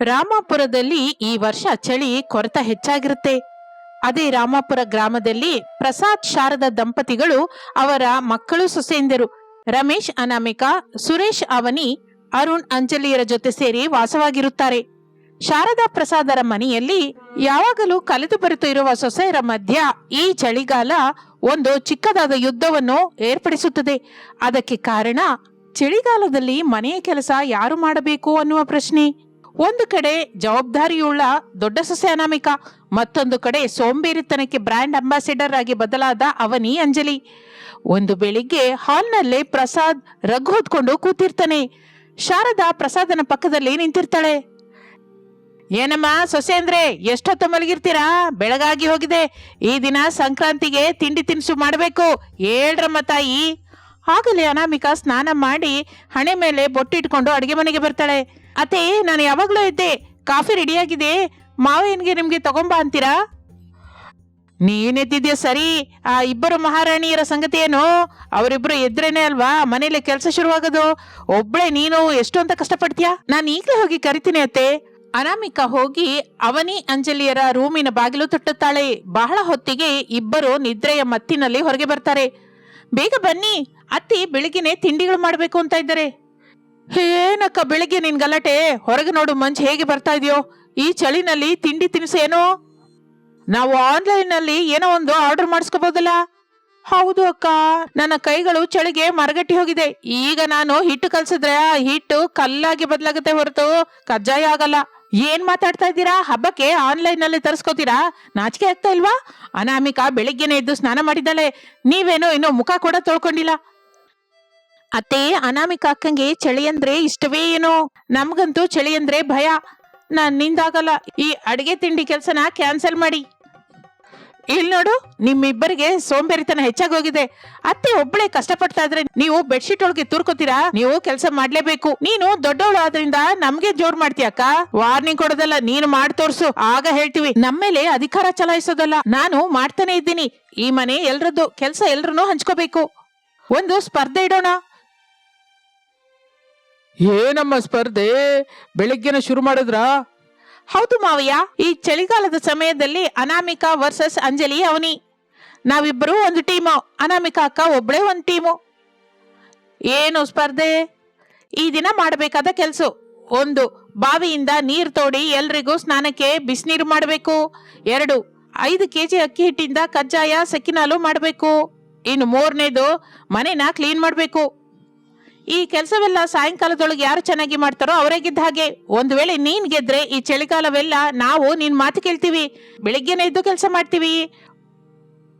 ರಾಮಾಪುರದಲ್ಲಿ ಈ ವರ್ಷ ಚಳಿ ಕೊರತ ಹೆಚ್ಚಾಗಿರುತ್ತೆ. ಅದೇ ರಾಮಾಪುರ ಗ್ರಾಮದಲ್ಲಿ ಪ್ರಸಾದ್ ಶಾರದ ದಂಪತಿಗಳು ಅವರ ಮಕ್ಕಳು ಸೊಸೆಯಿಂದರು ರಮೇಶ್ ಅನಾಮಿಕಾ, ಸುರೇಶ್ ಅವನಿ, ಅರುಣ್ ಅಂಜಲಿಯರ ಜೊತೆ ಸೇರಿ ವಾಸವಾಗಿರುತ್ತಾರೆ. ಶಾರದಾ ಪ್ರಸಾದರ ಮನೆಯಲ್ಲಿ ಯಾವಾಗಲೂ ಕಲೆದು ಬರುತ್ತಾ ಇರುವ ಸೊಸೆಯರ ಮಧ್ಯ ಈ ಚಳಿಗಾಲ ಒಂದು ಚಿಕ್ಕದಾದ ಯುದ್ಧವನ್ನು ಏರ್ಪಡಿಸುತ್ತದೆ. ಅದಕ್ಕೆ ಕಾರಣ, ಚಳಿಗಾಲದಲ್ಲಿ ಮನೆಯ ಕೆಲಸ ಯಾರು ಮಾಡಬೇಕು ಅನ್ನುವ ಪ್ರಶ್ನೆ. ಒಂದು ಕಡೆ ಜವಾಬ್ದಾರಿಯುಳ್ಳ ದೊಡ್ಡ ಸೊಸೆ ಅನಾಮಿಕ, ಮತ್ತೊಂದು ಕಡೆ ಸೋಂಬೇರಿತನಕ್ಕೆ ಬ್ರ್ಯಾಂಡ್ ಅಂಬಾಸಿಡರ್ ಆಗಿ ಬದಲಾದ ಅವನಿ ಅಂಜಲಿ. ಒಂದು ಬೆಳಿಗ್ಗೆ ಹಾಲ್ನಲ್ಲೇ ಪ್ರಸಾದ್ ರಘು ಹೊತ್ಕೊಂಡು ಕೂತಿರ್ತಾನೆ. ಶಾರದಾ ಪ್ರಸಾದನ ಪಕ್ಕದಲ್ಲಿ ನಿಂತಿರ್ತಾಳೆ. ಏನಮ್ಮ ಸೊಸೆ ಅಂದ್ರೆ ಎಷ್ಟೊತ್ತು ಮಲಗಿರ್ತೀರಾ? ಬೆಳಗಾಗಿ ಹೋಗಿದೆ. ಈ ದಿನ ಸಂಕ್ರಾಂತಿಗೆ ತಿಂಡಿ ತಿನಿಸು ಮಾಡಬೇಕು. ಹೇಳ್ರಮ್ಮ ತಾಯಿ. ಆಗಲೇ ಅನಾಮಿಕಾ ಸ್ನಾನ ಮಾಡಿ ಹಣೆ ಮೇಲೆ ಬೊಟ್ಟಿಟ್ಕೊಂಡು ಅಡುಗೆ ಮನೆಗೆ ಬರ್ತಾಳೆ. ಅತ್ತೆ, ನಾನು ಯಾವಾಗಲೂ ಇದ್ದೆ ಕಾಫಿ ರೆಡಿಯಾಗಿದೆ ಮಾವೇನಿಗೆ ನಿಮಗೆ ತಗೊಂಬಾ ಅಂತೀರಾ? ನೀನೆದ್ದಿದ್ಯಾ ಸರಿ, ಆ ಇಬ್ಬರು ಮಹಾರಾಣಿಯರ ಸಂಗತಿ ಏನು ಅವರಿಬ್ಬರು ಎದ್ರೇನೆ ಅಲ್ವಾ ಮನೇಲಿ ಕೆಲಸ ಶುರುವಾಗೋದು? ಒಬ್ಳೆ ನೀನು ಎಷ್ಟು ಅಂತ ಕಷ್ಟಪಡ್ತೀಯಾ? ನಾನು ಈಗಲೇ ಹೋಗಿ ಕರಿತೀನಿ ಅತ್ತೆ. ಅನಾಮಿಕಾ ಹೋಗಿ ಅವನಿ ಅಂಜಲಿಯರ ರೂಮಿನ ಬಾಗಿಲು ತುಟ್ಟುತ್ತಾಳೆ. ಬಹಳ ಹೊತ್ತಿಗೆ ಇಬ್ಬರು ನಿದ್ರೆಯ ಮತ್ತಿನಲ್ಲಿ ಹೊರಗೆ ಬರ್ತಾರೆ. ಬೇಗ ಬನ್ನಿ, ಅತ್ತಿ ಬೆಳಿಗ್ಗೆನೆ ತಿಂಡಿಗಳು ಮಾಡಬೇಕು ಅಂತ ಇದ್ದಾರೆ. ಏನಕ್ಕ ಬೆಳಿಗ್ಗೆ ನಿನ್ ಗಲಾಟೆ? ಹೊರಗೆ ನೋಡು ಮಂಜು ಹೇಗೆ ಬರ್ತಾ ಇದೆಯೋ? ಈ ಚಳಿನಲ್ಲಿ ತಿಂಡಿ ತಿನಿಸು ನಾವು ಆನ್ಲೈನ್ನಲ್ಲಿ ಏನೋ ಒಂದು ಆರ್ಡರ್ ಮಾಡಿಸ್ಕೋಬಹುದಲ್ಲ ಹೌದು ಅಕ್ಕ. ನನ್ನ ಕೈಗಳು ಚಳಿಗೆ ಮರಗಟ್ಟಿ ಹೋಗಿದೆ. ಈಗ ನಾನು ಹಿಟ್ಟು ಕಲ್ಸಿದ್ರೆ ಆ ಹಿಟ್ಟು ಕಲ್ಲಾಗಿ ಬದಲಾಗುತ್ತೆ ಹೊರತು ಕಜ್ಜಾಯ ಆಗಲ್ಲ. ಏನ್ ಮಾತಾಡ್ತಾ ಇದ್ದೀರಾ? ಹಬ್ಬಕ್ಕೆ ಆನ್ಲೈನ್ನಲ್ಲಿ ತರಿಸ್ಕೋತೀರಾ? ನಾಚಿಕೆ ಆಗ್ತಾ ಇಲ್ವಾ? ಅನಾಮಿಕಾ ಬೆಳಿಗ್ಗೆನೆ ಎದ್ದು ಸ್ನಾನ ಮಾಡಿದ್ದಾಳೆ. ನೀವೇನೋ ಇನ್ನೂ ಮುಖ ಕೂಡ ತೊಳ್ಕೊಂಡಿಲ್ಲ. ಅತ್ತೆ, ಅನಾಮಿಕ ಅಕ್ಕಂಗೆ ಚಳಿ ಅಂದ್ರೆ ಇಷ್ಟವೇ ಏನೋ? ನಮ್ಗಂತೂ ಚಳಿ ಅಂದ್ರೆ ಭಯ. ನಾನ್ ನಿಂದಾಗಲ್ಲ. ಈ ಅಡಿಗೆ ತಿಂಡಿ ಕೆಲ್ಸನ ಕ್ಯಾನ್ಸಲ್ ಮಾಡಿ. ಇಲ್ಲಿ ನೋಡು, ನಿಮ್ಮಿಬ್ಬರಿಗೆ ಸೋಂಬೇರಿತನ ಹೆಚ್ಚಾಗೋಗಿದೆ. ಅತ್ತೆ ಒಬ್ಬಳೆ ಕಷ್ಟಪಡ್ತಾ ಇದ್ರೆ ನೀವು ಬೆಡ್ಶೀಟ್ ಒಳಗೆ ತೂರ್ಕೋತೀರಾ? ನೀವು ಕೆಲಸ ಮಾಡ್ಲೇಬೇಕು. ನೀನು ದೊಡ್ಡವಳು ಆದ್ರಿಂದ ನಮ್ಗೆ ಜೋರ್ ಮಾಡ್ತೀಯಕ್ಕ ವಾರ್ನಿಂಗ್ ಕೊಡೋದಲ್ಲ, ನೀನು ಮಾಡಿ ತೋರ್ಸು. ಆಗ ಹೇಳ್ತೀವಿ. ನಮ್ಮೇಲೆ ಅಧಿಕಾರ ಚಲಾಯಿಸೋದಲ್ಲ. ನಾನು ಮಾಡ್ತಾನೆ ಇದ್ದೀನಿ. ಈ ಮನೆ ಎಲ್ರದ್ದು, ಕೆಲಸ ಎಲ್ರನ್ನೂ ಹಂಚ್ಕೋಬೇಕು. ಒಂದು ಸ್ಪರ್ಧೆ ಇಡೋಣ. ಏನಮ್ಮ ಸ್ಪರ್ಧೆ, ಬೆಳಿಗ್ಗೆನ ಶುರು ಮಾಡಿದ್ರಾ? ಹೌದು ಮಾವಯ್ಯ, ಈ ಚಳಿಗಾಲದ ಸಮಯದಲ್ಲಿ ಅನಾಮಿಕಾ ವರ್ಸಸ್ ಅಂಜಲಿ ಅವನಿ. ನಾವಿಬ್ಬರು ಒಂದು ಟೀಮು, ಅನಾಮಿಕಾ ಅಕ್ಕ ಒಬ್ಬಳೇ ಒಂದು ಟೀಮು. ಏನು ಸ್ಪರ್ಧೆ? ಈ ದಿನ ಮಾಡಬೇಕಾದ ಕೆಲಸ. ಒಂದು, ಬಾವಿಯಿಂದ ನೀರು ತೋಡಿ ಎಲ್ರಿಗೂ ಸ್ನಾನಕ್ಕೆ ಬಿಸಿನೀರು ಮಾಡಬೇಕು. ಎರಡು, ಐದು ಕೆ ಜಿ ಅಕ್ಕಿ ಹಿಟ್ಟಿಂದ ಕಜ್ಜಾಯ ಸಕ್ಕಿನಾಲು ಮಾಡಬೇಕು. ಇನ್ನು ಮೂರನೇದು ಮನೆನ ಕ್ಲೀನ್ ಮಾಡಬೇಕು. ಈ ಕೆಲಸವೆಲ್ಲ ಸಾಯಂಕಾಲದೊಳಗೆ ಯಾರು ಚೆನ್ನಾಗಿ ಮಾಡ್ತಾರೋ ಅವರೇ ಗೆದ್ದ ಹಾಗೆ. ಒಂದು ವೇಳೆ ನೀನ್ ಗೆದ್ರೆ ಈ ಚಳಿಗಾಲವೆಲ್ಲ ನಾವು ನಿನ್ ಮಾತು ಕೇಳ್ತೀವಿ. ಬೆಳಿಗ್ಗೆನೆ ಇದ್ದು ಕೆಲಸ ಮಾಡ್ತೀವಿ.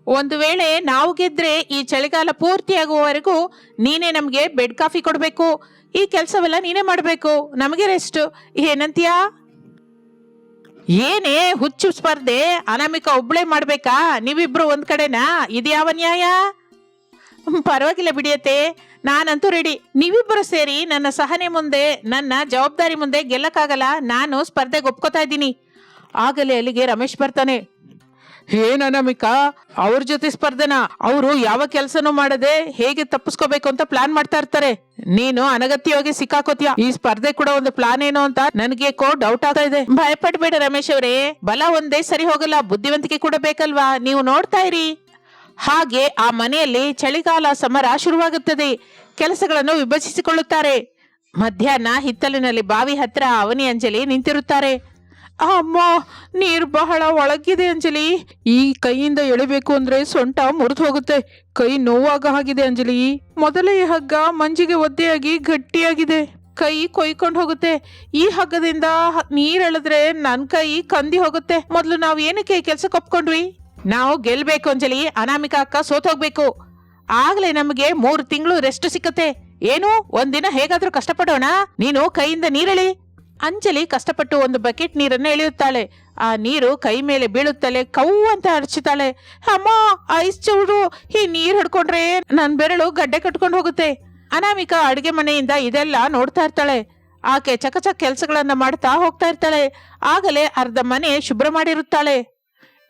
ಒಂದು ವೇಳೆ ನಾವು ಗೆದ್ರೆ ಈ ಚಳಿಗಾಲ ಪೂರ್ತಿಯಾಗುವವರೆಗೂ ನೀನೇ ನಮಗೆ ಬೆಡ್ ಕಾಫಿ ಕೊಡ್ಬೇಕು. ಈ ಕೆಲಸವೆಲ್ಲ ನೀನೇ ಮಾಡಬೇಕು. ನಮಗೆ ರೆಸ್ಟ್ ಏನಂತೀಯಾ? ಏನೇ ಹುಚ್ಚು ಸ್ಪರ್ಧೆ, ಅನಾಮಿಕ ಒಬ್ಳೆ ಮಾಡ್ಬೇಕಾ? ನೀವಿಬ್ರು ಒಂದ್ ಕಡೆನಾ? ಇದ್ಯಾವ ನ್ಯಾಯ? ಪರವಾಗಿಲ್ಲ ಬಿಡಿಯತ್ತೆ. ನಾನಂತೂ ರೆಡಿ ನೀವಿಬ್ಬರು ಸೇರಿ ನನ್ನ ಸಹನೆ ಮುಂದೆ, ನನ್ನ ಜವಾಬ್ದಾರಿ ಮುಂದೆ ಗೆಲ್ಲಕ್ಕಾಗಲ್ಲ, ನಾನು ಸ್ಪರ್ಧೆಗೆ ಒಪ್ಕೋತಾ ಇದ್ದೀನಿ. ಆಗಲೇ ಅಲ್ಲಿಗೆ ರಮೇಶ್ ಬರ್ತಾನೆ. ಏನ ನಮಿಕಾ ಅವ್ರ ಜೊತೆ ಸ್ಪರ್ಧೆನ ಅವರು ಯಾವ ಕೆಲಸನೂ ಮಾಡದೆ ಹೇಗೆ ತಪ್ಪಿಸ್ಕೋಬೇಕು ಅಂತ ಪ್ಲಾನ್ ಮಾಡ್ತಾ ಇರ್ತಾರೆ. ನೀನು ಅನಗತ್ಯವಾಗಿ ಸಿಕ್ಕಾಕೋತೀಯ. ಈ ಸ್ಪರ್ಧೆ ಕೂಡ ಒಂದು ಪ್ಲಾನ್ ಏನು ಅಂತ ನನಗೆ ಕೋ ಡೌಟ್ ಆಗ್ತಾ ಇದೆ. ಭಯಪಡ್ಬೇಡ ರಮೇಶ್ ಅವರೇ, ಬಲ ಒಂದೇ ಸರಿ ಹೋಗಲ್ಲ, ಬುದ್ಧಿವಂತಿಕೆ ಕೂಡ ಬೇಕಲ್ವಾ? ನೀವು ನೋಡ್ತಾ ಇರಿ. ಹಾಗೆ ಆ ಮನೆಯಲ್ಲಿ ಚಳಿಗಾಲ ಸಮರ ಶುರುವಾಗುತ್ತದೆ. ಕೆಲಸಗಳನ್ನು ವಿಭಜಿಸಿಕೊಳ್ಳುತ್ತಾರೆ. ಮಧ್ಯಾಹ್ನ ಹಿತ್ತಲಿನಲ್ಲಿ ಬಾವಿ ಹತ್ರ ಅವನಿ ಅಂಜಲಿ ನಿಂತಿರುತ್ತಾರೆ. ಅಮ್ಮ, ನೀರು ಬಹಳ ಒಳಗಿದೆ ಅಂಜಲಿ. ಈ ಕೈಯಿಂದ ಎಳಿಬೇಕು ಅಂದ್ರೆ ಸೊಂಟ ಮುರಿದು ಹೋಗುತ್ತೆ. ಕೈ ನೋವಾಗ ಆಗಿದೆ ಅಂಜಲಿ. ಮೊದಲೇ ಹಗ್ಗ ಮಂಜಿಗೆ ಒದ್ದೆಯಾಗಿ ಗಟ್ಟಿಯಾಗಿದೆ. ಕೈ ಕೊಯ್ಕೊಂಡು ಹೋಗುತ್ತೆ. ಈ ಹಗ್ಗದಿಂದ ನೀರ್ ಎಳೆದ್ರೆ ನನ್ ಕೈ ಕಂದಿ ಹೋಗುತ್ತೆ. ಮೊದಲು ನಾವು ಏನಕ್ಕೆ ಕೆಲ್ಸಕ್ಕೆ ಒಪ್ಕೊಂಡ್ವಿ? ನಾವು ಗೆಲ್ಬೇಕು ಅಂಜಲಿ, ಅನಾಮಿಕ ಅಕ್ಕ ಸೋತೋಗ್ಬೇಕು. ಆಗ್ಲೇ ನಮಗೆ ಮೂರು ತಿಂಗಳು ರೆಸ್ಟ್ ಸಿಕ್ಕತ್ತೆ. ಏನು? ಒಂದಿನ ಹೇಗಾದ್ರೂ ಕಷ್ಟಪಡೋಣ? ನೀನು ಕೈಯಿಂದ ನೀರೆಳಿ. ಅಂಜಲಿ ಕಷ್ಟಪಟ್ಟು ಒಂದು ಬಕೆಟ್ ನೀರನ್ನು ಎಳೆಯುತ್ತಾಳೆ. ಆ ನೀರು ಕೈ ಮೇಲೆ ಬೀಳುತ್ತಲೆ ಕೌ ಅಂತ ಅರ್ಚುತ್ತಾಳೆ ಅಮ್ಮ ಐಸ್ ಚೂರು. ಈ ನೀರ್ ಹಿಡ್ಕೊಂಡ್ರೆ ನನ್ ಬೆರಳು ಗಡ್ಡೆ ಕಟ್ಕೊಂಡು ಹೋಗುತ್ತೆ. ಅನಾಮಿಕ ಅಡುಗೆ ಮನೆಯಿಂದ ಇದೆಲ್ಲ ನೋಡ್ತಾ ಇರ್ತಾಳೆ. ಆಕೆ ಚಕಚಕ್ ಕೆಲಸಗಳನ್ನ ಮಾಡ್ತಾ ಹೋಗ್ತಾ ಇರ್ತಾಳೆ. ಆಗಲೇ ಅರ್ಧ ಮನೆ ಶುಭ್ರ ಮಾಡಿರುತ್ತಾಳೆ.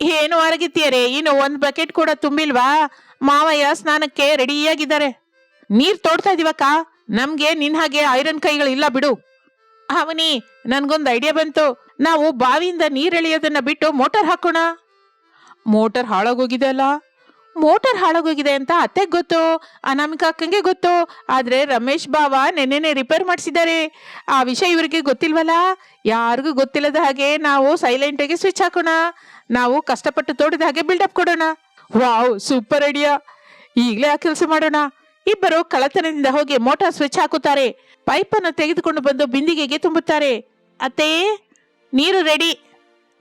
ಏನು ಅರಗಿತ್ತೀಯರೆ ಇನ್ನು ಒಂದ್ ಬಕೆಟ್ ಕೂಡ ತುಂಬಿಲ್ವಾ? ಮಾವಯ್ಯ ಸ್ನಾನಕ್ಕೆ ರೆಡಿಯಾಗಿದ್ದಾರೆ. ನೀರ್ ತೋಡ್ತಾ ಇದೀವಕ್ಕ? ನಮ್ಗೆ ನಿನ್ ಹಾಗೆ ಐರನ್ ಕೈಗಳಿಲ್ಲ ಬಿಡು. ಅವನಿ, ನನ್ಗೊಂದು ಐಡಿಯಾ ಬಂತು. ನಾವು ಬಾವಿಯಿಂದ ನೀರೆಳೆಯೋದನ್ನ ಬಿಟ್ಟು ಮೋಟರ್ ಹಾಕೋಣ. ಮೋಟರ್ ಹಾಳಾಗೋಗಿದೆ ಅಲ್ಲ? ಮೋಟಾರ್ ಹಾಳಾಗೋಗಿದೆ ಅಂತ ಅತ್ತೆಗೆ ಗೊತ್ತು, ಅನಾಮಿಕಾ ಅಕ್ಕಂಗೆ ಗೊತ್ತು. ಆದ್ರೆ ರಮೇಶ್ ಬಾವ ನೆನ್ನೆನೆ ರಿಪೇರ್ ಮಾಡಿಸಿದ್ದಾರೆ. ಆ ವಿಷಯ ಇವರಿಗೆ ಗೊತ್ತಿಲ್ವಲ್ಲ? ಯಾರಿಗೂ ಗೊತ್ತಿಲ್ಲದ ಹಾಗೆ ನಾವು ಸೈಲೆಂಟ್ ಆಗಿ ಸ್ವಿಚ್ ಹಾಕೋಣ. ನಾವು ಕಷ್ಟಪಟ್ಟು ತೋಡಿದ ಹಾಗೆ ಬಿಲ್ಡಪ್ ಕೊಡೋಣ. ವಾವ್ ಸೂಪರ್ ಐಡಿಯಾ ಈಗಲೇ ಆ ಕೆಲಸ ಮಾಡೋಣ. ಇಬ್ಬರು ಕಳತನದಿಂದ ಹೋಗಿ ಮೋಟಾರ್ ಸ್ವಿಚ್ ಹಾಕುತ್ತಾರೆ. ಪೈಪನ್ನು ತೆಗೆದುಕೊಂಡು ಬಂದು ಬಿಂದಿಗೆಗೆ ತುಂಬುತ್ತಾರೆ. ಅತ್ತೇ, ನೀರು ರೆಡಿ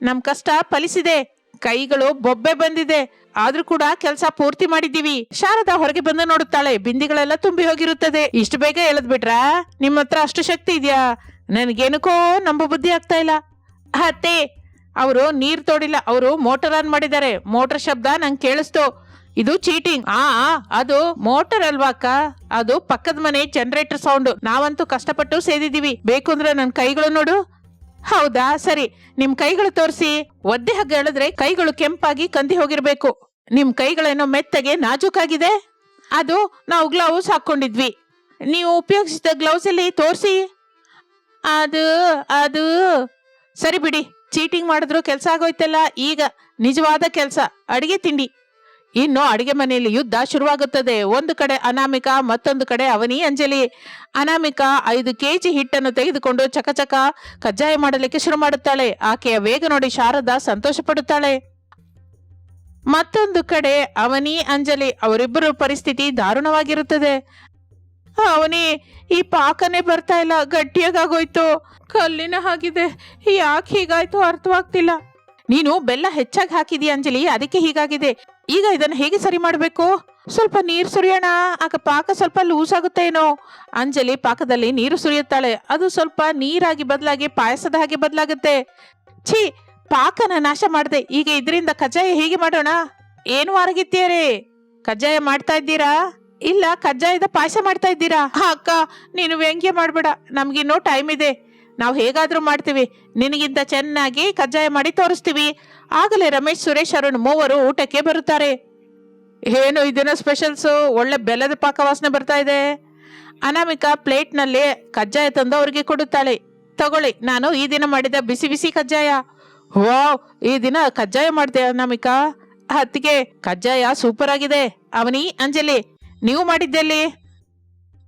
ನಮ್ಮ ಕಷ್ಟ ಫಲಿಸಿದೆ. ಕೈಗಳು ಬೊಬ್ಬೆ ಬಂದಿದೆ. ಆದ್ರೂ ಕೂಡ ಕೆಲಸ ಪೂರ್ತಿ ಮಾಡಿದ್ದೀವಿ. ಶಾರದಾ ಹೊರಗೆ ಬಂದು ನೋಡುತ್ತಾಳೆ. ಬಿಂದಿಗಳೆಲ್ಲ ತುಂಬಿ ಹೋಗಿರುತ್ತದೆ. ಇಷ್ಟು ಬೇಗ ಎಳದ್ ನಿಮ್ಮ ಹತ್ರ ಅಷ್ಟು ಶಕ್ತಿ ಇದೆಯಾ? ನನಗೇನಕ್ಕೋ ನಂಬ ಬುದ್ಧಿ ಆಗ್ತಾ ಇಲ್ಲ. ಅತ್ತೆ, ಅವರು ನೀರ್ ತೋಡಿಲ್ಲ. ಅವರು ಮೋಟರ್ ಆನ್ ಮಾಡಿದ್ದಾರೆ. ಮೋಟರ್ ಶಬ್ದ ನಂಗೆ ಕೇಳಿಸ್ತು. ಇದು ಚೀಟಿಂಗ್. ಆ ಅದು ಮೋಟರ್ ಅಲ್ವಾ ಅಕ್ಕ? ಅದು ಪಕ್ಕದ ಮನೆ ಜನರೇಟರ್ ಸೌಂಡ್ ನಾವಂತೂ ಕಷ್ಟಪಟ್ಟು ಸೇದಿದೀವಿ ಬೇಕು ಅಂದ್ರೆ ನನ್ನ ಕೈಗಳು ನೋಡು. ಹೌದಾ? ಸರಿ. ನಿಮ್ ಕೈಗಳು ತೋರಿಸಿ. ಒದ್ದೆ ಹಗ್ಗ ಎಳೆದ್ರೆ ಕೈಗಳು ಕೆಂಪಾಗಿ ಕಂದಿ ಹೋಗಿರ್ಬೇಕು. ನಿಮ್ ಕೈಗಳೇನೋ ಮೆತ್ತಗೆ ನಾಜೂಕಾಗಿದೆ? ಅದು ನಾವು ಗ್ಲೌಸ್ ಹಾಕೊಂಡಿದ್ವಿ ನೀವು ಉಪಯೋಗಿಸಿದ ಗ್ಲೌಸ್ ಅಲ್ಲಿ ತೋರಿಸಿ. ಅದು ಅದು. ಸರಿ ಬಿಡಿ ಚೀಟಿಂಗ್ ಮಾಡಿದ್ರು ಕೆಲಸ ಆಗೋಯ್ತಲ್ಲ, ಈಗ ನಿಜವಾದ ಕೆಲಸ, ಅಡಿಗೆ ತಿಂಡಿ. ಇನ್ನು ಅಡಿಗೆ ಮನೆಯಲ್ಲಿ ಯುದ್ಧ ಶುರುವಾಗುತ್ತದೆ. ಒಂದು ಕಡೆ ಅನಾಮಿಕ, ಮತ್ತೊಂದು ಕಡೆ ಅವನಿ ಅಂಜಲಿ. ಅನಾಮಿಕ ಐದು ಕೆಜಿ ಹಿಟ್ಟನ್ನು ತೆಗೆದುಕೊಂಡು ಚಕಚಕ ಕಜ್ಜಾಯ ಮಾಡಲಿಕ್ಕೆ ಶುರು ಮಾಡುತ್ತಾಳೆ. ಆಕೆಯ ವೇಗ ನೋಡಿ ಶಾರದಾ ಸಂತೋಷ ಪಡುತ್ತಾಳೆ ಮತ್ತೊಂದು ಕಡೆ ಅವನಿ, ಅಂಜಲಿ ಅವರಿಬ್ಬರ ಪರಿಸ್ಥಿತಿ ದಾರುಣವಾಗಿರುತ್ತದೆ. ಅವನಿ, ಈ ಪಾಕನೆ ಬರ್ತಾ ಇಲ್ಲ ಗಟ್ಟಿಯಾಗೋಯ್ತು ಕಲ್ಲಿನ ಹಾಗಿದೆ, ಯಾಕೆ ಹೀಗಾಯ್ತು ಅರ್ಥವಾಗ್ತಿಲ್ಲ. ನೀನು ಬೆಲ್ಲ ಹೆಚ್ಚಾಗಿ ಹಾಕಿದೀಯ, ಅಂಜಲಿ? ಅದಕ್ಕೆ ಹೀಗಾಗಿದೆ. ಈಗ ಇದನ್ನು ಹೇಗೆ ಸರಿ ಮಾಡಬೇಕು? ಸ್ವಲ್ಪ ನೀರು ಸುರಿಯೋಣ. ಆಗ ಪಾಕ ಸ್ವಲ್ಪ ಲೂಸ್ ಆಗುತ್ತೆ ಏನೋ. ಅಂಜಲಿ ಪಾಕದಲ್ಲಿ ನೀರು ಸುರಿಯುತ್ತಾಳೆ. ಅದು ಸ್ವಲ್ಪ ನೀರಾಗಿ ಬದಲಾಗಿ, ಪಾಯಸದ ಹಾಗೆ ಬದಲಾಗುತ್ತೆ. ಛೀ ಪಾಕನ ನಾಶ ಮಾಡಿದೆ. ಈಗ ಇದರಿಂದ ಕಜ್ಜಾಯ ಹೇಗೆ ಮಾಡೋಣ? ಏನು ವಾರಗಿತ್ತೀರಿ ಕಜ್ಜಾಯ ಮಾಡ್ತಾ ಇದ್ದೀರಾ? ಇಲ್ಲ, ಕಜ್ಜಾಯದ ಪಾಯಸ ಮಾಡ್ತಾ ಇದ್ದೀರಾ? ಅಕ್ಕ, ನೀನು ವ್ಯಂಗ್ಯ ಮಾಡ್ಬೇಡ. ನಮ್ಗಿನ್ನೂ ಟೈಮ್ ಇದೆ. ನಾವು ಹೇಗಾದ್ರೂ ಮಾಡ್ತೀವಿ. ನಿನಗಿಂತ ಚೆನ್ನಾಗಿ ಕಜ್ಜಾಯ ಮಾಡಿ ತೋರಿಸ್ತೀವಿ. ಆಗಲೇ ರಮೇಶ್, ಸುರೇಶ್, ಅರುಣ್ ಮೂವರು ಊಟಕ್ಕೆ ಬರುತ್ತಾರೆ. ಏನು ಇದನ್ನ ಸ್ಪೆಷಲ್ಸು ಒಳ್ಳೆ ಬೆಲ್ಲದ ಪಾಕ ವಾಸನೆ ಬರ್ತಾ ಇದೆ. ಅನಾಮಿಕಾ ಪ್ಲೇಟ್ನಲ್ಲಿ ಕಜ್ಜಾಯ ತಂದು ಅವರಿಗೆ ಕೊಡುತ್ತಾಳೆ. ತಗೊಳ್ಳಿ, ನಾನು ಈ ದಿನ ಮಾಡಿದ ಬಿಸಿ ಬಿಸಿ ಕಜ್ಜಾಯ. ವಾವ್, ಈ ದಿನ ಕಜ್ಜಾಯ ಮಾಡಿದೆ ಅನಾಮಿಕಾ? ಹತ್ತಿಗೆ ಕಜ್ಜಾಯ ಸೂಪರ್ ಆಗಿದೆ. ಅವನಿ, ಅಂಜಲಿ, ನೀವು ಮಾಡಿದ್ದೆಲ್ಲಿ?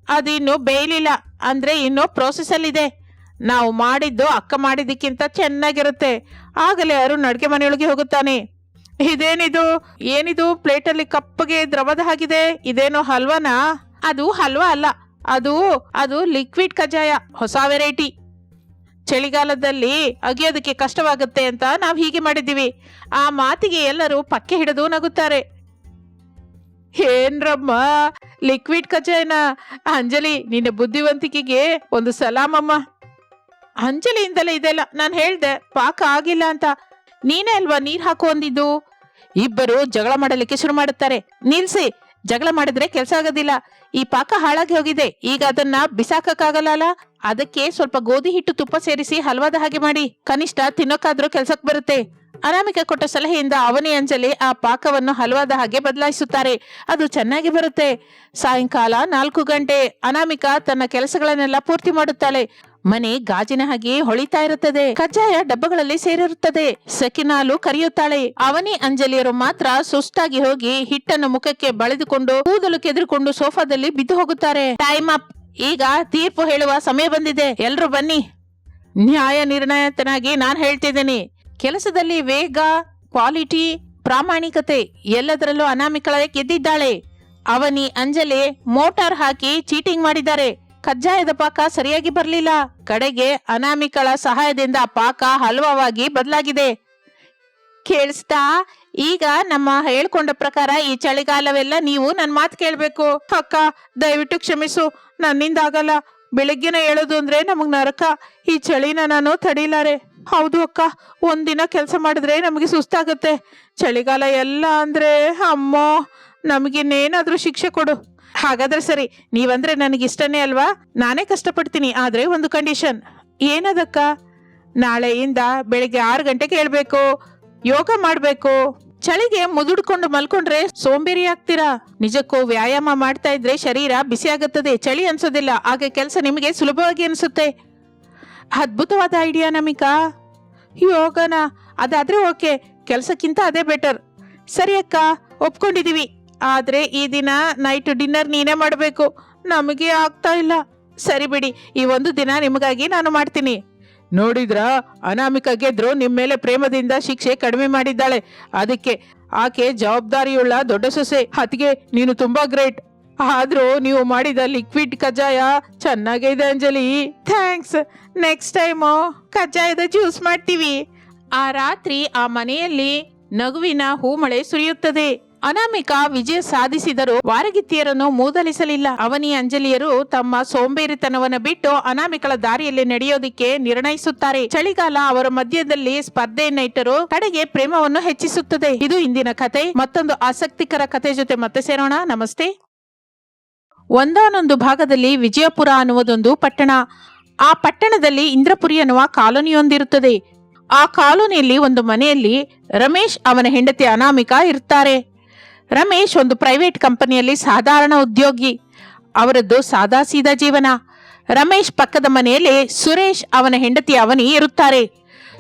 ಅದಿನ್ನು ಬೇಯಲಿಲ್ಲ, ಅಂದ್ರೆ ಇನ್ನು ಪ್ರೋಸೆಸ್ ಅಲ್ಲಿದೆ. ನಾವು ಮಾಡಿದ್ದು ಅಕ್ಕ ಮಾಡಿದ್ದಕ್ಕಿಂತ ಚೆನ್ನಾಗಿರುತ್ತೆ. ಆಗಲೇ ಅರುಣ್ ಅಡುಗೆ ಮನೆಯೊಳಗೆ ಹೋಗುತ್ತಾನೆ. ಇದೇನಿದು? ಏನಿದು? ಪ್ಲೇಟಲ್ಲಿ ಕಪ್ಪಗೆ ದ್ರವದ ಹಾಗಿದೆ. ಇದೇನೋ ಹಲ್ವಾನಾ? ಅದು ಹಲ್ವಾ ಅಲ್ಲ. ಅದು ಅದು ಲಿಕ್ವಿಡ್ ಕಜ್ಜಾಯ, ಹೊಸ ವೆರೈಟಿ ಚಳಿಗಾಲದಲ್ಲಿ ಅಗಿಯೋದಕ್ಕೆ ಕಷ್ಟವಾಗುತ್ತೆ ಅಂತ ನಾವು ಹೀಗೆ ಮಾಡಿದ್ದೀವಿ. ಆ ಮಾತಿಗೆ ಎಲ್ಲರೂ ಪಕ್ಕೆ ಹಿಡಿದು ನಗುತ್ತಾರೆ. ಏನ್ರಮ್ಮ, ಲಿಕ್ವಿಡ್ ಕಜ್ಜಾಯನ ಅಂಜಲಿ, ನಿನ್ನ ಬುದ್ಧಿವಂತಿಕೆಗೆ ಒಂದು ಸಲಾಮಮ್ಮ. ಅಂಜಲಿಯಿಂದಲೇ ಇದೆಲ್ಲ ನಾನು ಹೇಳ್ದೆ, ಪಾಕ ಆಗಿಲ್ಲ ಅಂತ. ನೀನೇ ಅಲ್ವಾ ನೀರ್ ಹಾಕು ಅಂದಿದ್ದು? ಇಬ್ಬರು ಜಗಳ ಮಾಡಲಿಕ್ಕೆ ಶುರು ಮಾಡುತ್ತಾರೆ. ನಿಲ್ಸಿ! ಜಗಳ ಮಾಡಿದ್ರೆ ಕೆಲಸ ಆಗೋದಿಲ್ಲ. ಈ ಪಾಕ ಹಾಳಾಗಿ ಹೋಗಿದೆ. ಈಗ ಅದನ್ನ ಬಿಸಾಕಕ್ಕಾಗಲ್ಲ? ಅದಕ್ಕೆ ಸ್ವಲ್ಪ ಗೋಧಿ ಹಿಟ್ಟು ತುಪ್ಪ ಸೇರಿಸಿ ಹಲ್ವಾದ ಹಾಗೆ ಮಾಡಿ. ಕನಿಷ್ಠ ತಿನ್ನೋಕಾದ್ರೂ ಕೆಲ್ಸಕ್ಕೆ ಬರುತ್ತೆ. ಅನಾಮಿಕ ಕೊಟ್ಟ ಸಲಹೆಯಿಂದ ಅವನಿ ಅಂಜಲಿ ಆ ಪಾಕವನ್ನು ಹಲ್ವಾದ ಹಾಗೆ ಬದಲಾಯಿಸುತ್ತಾರೆ. ಅದು ಚೆನ್ನಾಗಿ ಬರುತ್ತೆ. ಸಾಯಂಕಾಲ ನಾಲ್ಕು ಗಂಟೆ. ಅನಾಮಿಕ ತನ್ನ ಕೆಲಸಗಳನ್ನೆಲ್ಲ ಪೂರ್ತಿ ಮಾಡುತ್ತಾಳೆ. ಮನೆ ಗಾಜಿನ ಹಾಗೆ ಹೊಳಿತಾ ಇರುತ್ತದೆ. ಕಜ್ಜಾಯ ಡಬ್ಬಗಳಲ್ಲಿ ಸೇರಿರುತ್ತದೆ. ಸಕಿನಾಲು ಕರೆಯುತ್ತಾಳೆ. ಅವನಿ ಅಂಜಲಿಯರು ಮಾತ್ರ ಸುಸ್ತಾಗಿ ಹೋಗಿ ಹಿಟ್ಟನ್ನು ಮುಖಕ್ಕೆ ಬಳೆದುಕೊಂಡು ಕೂದಲು ಕೆದರಿಕೊಂಡು ಸೋಫಾದಲ್ಲಿ ಬಿದ್ದು ಹೋಗುತ್ತಾರೆ. ಟೈಮ್ ಅಪ್ ಈಗ ತೀರ್ಪು ಹೇಳುವ ಸಮಯ ಬಂದಿದೆ. ಎಲ್ರು ಬನ್ನಿ. ನ್ಯಾಯ ನಿರ್ಣಯತನಾಗಿ ನಾನು ಹೇಳ್ತಿದ್ದೀನಿ. ಕೆಲಸದಲ್ಲಿ ವೇಗ ಕ್ವಾಲಿಟಿ ಪ್ರಾಮಾಣಿಕತೆ ಎಲ್ಲದರಲ್ಲೂ ಅನಾಮಿಕಳಾಗಿ ಗೆದ್ದಿದ್ದಾಳೆ. ಅವನಿ ಅಂಜಲಿ ಮೋಟಾರ್ ಹಾಕಿ ಚೀಟಿಂಗ್ ಮಾಡಿದ್ದಾರೆ. ಕಜ್ಜಾಯದ ಪಾಕ ಸರಿಯಾಗಿ ಬರಲಿಲ್ಲ. ಕಡೆಗೆ ಅನಾಮಿಕಳ ಸಹಾಯದಿಂದ ಪಾಕ ಹಲವವಾಗಿ ಬದಲಾಗಿದೆ. ಕೇಳಿಸ್ತಾ? ಈಗ ನಮ್ಮ ಹೇಳ್ಕೊಂಡ ಪ್ರಕಾರ ಈ ಚಳಿಗಾಲವೆಲ್ಲ ನೀವು ನನ್ನ ಮಾತು ಕೇಳಬೇಕು. ಅಕ್ಕ, ದಯವಿಟ್ಟು ಕ್ಷಮಿಸು. ನನ್ನಿಂದ ಆಗಲ್ಲ. ಬೆಳಗ್ಗೆನ ಹೇಳೋದು ಅಂದ್ರೆ ನಮಗ್ ನರಕ. ಈ ಚಳಿನ ನಾನು ತಡೀಲಾರೆ. ಹೌದು ಅಕ್ಕ, ಒಂದಿನ ಕೆಲಸ ಮಾಡಿದ್ರೆ ನಮಗೆ ಸುಸ್ತಾಗುತ್ತೆ. ಚಳಿಗಾಲ ಎಲ್ಲ ಅಂದ್ರೆ ಅಮ್ಮ, ನಮಗಿನ್ನೇನಾದ್ರೂ ಶಿಕ್ಷೆ ಕೊಡು. ಹಾಗಾದ್ರೆ ಸರಿ, ನೀವಂದ್ರೆ ನನಗೆ ಇಷ್ಟನೇ ಅಲ್ವಾ? ನಾನೇ ಕಷ್ಟಪಡ್ತೀನಿ, ಆದ್ರೆ ಒಂದು ಕಂಡೀಷನ್ ಏನದಕ್ಕ? ನಾಳೆಯಿಂದ ಬೆಳಿಗ್ಗೆ ಆರು ಗಂಟೆಗೆ ಹೇಳ್ಬೇಕು, ಯೋಗ ಮಾಡ್ಬೇಕು. ಚಳಿಗೆ ಮುದುಡ್ಕೊಂಡು ಮಲ್ಕೊಂಡ್ರೆ ಸೋಂಬೇರಿ ಆಗ್ತೀರಾ? ನಿಜಕ್ಕೂ ವ್ಯಾಯಾಮ ಮಾಡ್ತಾ ಇದ್ರೆ ಶರೀರ ಬಿಸಿ ಆಗುತ್ತದೆ, ಚಳಿ ಅನ್ಸೋದಿಲ್ಲ ಆಗ ಕೆಲಸ ನಿಮಗೆ ಸುಲಭವಾಗಿ ಅನಿಸುತ್ತೆ. ಅದ್ಭುತವಾದ ಐಡಿಯಾ ನಮಿಕಾ? ಯೋಗನ, ಅದಾದ್ರೆ ಓಕೆ, ಕೆಲಸಕ್ಕಿಂತ ಅದೇ ಬೆಟರ್ ಸರಿ ಅಕ್ಕ, ಒಪ್ಕೊಂಡಿದೀವಿ. ಆದ್ರೆ ಈ ದಿನ ನೈಟ್ ಡಿನ್ನರ್ ನೀನೇ ಮಾಡಬೇಕು. ನಮಗೆ ಆಗ್ತಾ ಇಲ್ಲ. ಸರಿ ಬಿಡಿ, ಈ ಒಂದು ದಿನ ನಿಮಗಾಗಿ ನಾನು ಮಾಡ್ತೀನಿ. ನೋಡಿದ್ರ, ಅನಾಮಿಕ ಗೆದ್ರು ನಿಮ್ಮ ಮೇಲೆ ಪ್ರೇಮದಿಂದ ಶಿಕ್ಷೆ ಕಡಿಮೆ ಮಾಡಿದ್ದಾಳೆ. ಅದಕ್ಕೆ ಆಕೆ ಜವಾಬ್ದಾರಿಯುಳ್ಳ ದೊಡ್ಡ ಸೊಸೆ. ಹತ್ಗೆ ನೀನು ತುಂಬಾ ಗ್ರೇಟ್ ಆದ್ರೂ ನೀವು ಮಾಡಿದ ಲಿಕ್ವಿಡ್ ಕಜ್ಜಾಯ ಚೆನ್ನಾಗೇ ಇದೆ ಅಂಜಲಿ. ಥ್ಯಾಂಕ್ಸ್ ನೆಕ್ಸ್ಟ್ ಟೈಮು ಕಜ್ಜಾಯದ ಜ್ಯೂಸ್ ಮಾಡ್ತೀವಿ. ಆ ರಾತ್ರಿ ಆ ಮನೆಯಲ್ಲಿ ನಗುವಿನ ಹೂಮಳೆ ಸುರಿಯುತ್ತದೆ. ಅನಾಮಿಕಾ ವಿಜಯ ಸಾಧಿಸಿದರೂ ವಾರಗಿತ್ತಿಯರನ್ನು ಮೂದಲಿಸಲಿಲ್ಲ. ಅವನಿ ಅಂಜಲಿಯರು ತಮ್ಮ ಸೋಂಬೇರಿತನವನ್ನು ಬಿಟ್ಟು ಅನಾಮಿಕಳ ದಾರಿಯಲ್ಲಿ ನಡೆಯೋದಿಕ್ಕೆ ನಿರ್ಣಯಿಸುತ್ತಾರೆ. ಚಳಿಗಾಲ ಅವರ ಮಧ್ಯದಲ್ಲಿ ಸ್ಪರ್ಧೆಯನ್ನ ಇಟ್ಟರು ಕಡೆಗೆ ಪ್ರೇಮವನ್ನು ಹೆಚ್ಚಿಸುತ್ತದೆ. ಇದು ಇಂದಿನ ಕತೆ. ಮತ್ತೊಂದು ಆಸಕ್ತಿಕರ ಕತೆ ಜೊತೆ ಮತ್ತೆ ಸೇರೋಣ. ನಮಸ್ತೆ. ಒಂದಾನೊಂದು ಭಾಗದಲ್ಲಿ ವಿಜಯಪುರ ಅನ್ನುವುದೊಂದು ಪಟ್ಟಣ. ಆ ಪಟ್ಟಣದಲ್ಲಿ ಇಂದ್ರಪುರಿ ಅನ್ನುವ ಕಾಲೋನಿಯೊಂದಿರುತ್ತದೆ. ಆ ಕಾಲೋನಿಯಲ್ಲಿ ಒಂದು ಮನೆಯಲ್ಲಿ ರಮೇಶ್ ಅವನ ಹೆಂಡತಿ ಅನಾಮಿಕಾ ಇರ್ತಾರೆ. ರಮೇಶ್ ಒಂದು ಪ್ರೈವೇಟ್ ಕಂಪನಿಯಲ್ಲಿ ಸಾಧಾರಣ ಉದ್ಯೋಗಿ. ಅವರದ್ದು ಸಾದಾ ಸೀದಾ ಜೀವನ. ರಮೇಶ್ ಪಕ್ಕದ ಮನೆಯಲ್ಲಿ ಸುರೇಶ್ ಅವನ ಹೆಂಡತಿ ಅವನಿ ಇರುತ್ತಾರೆ.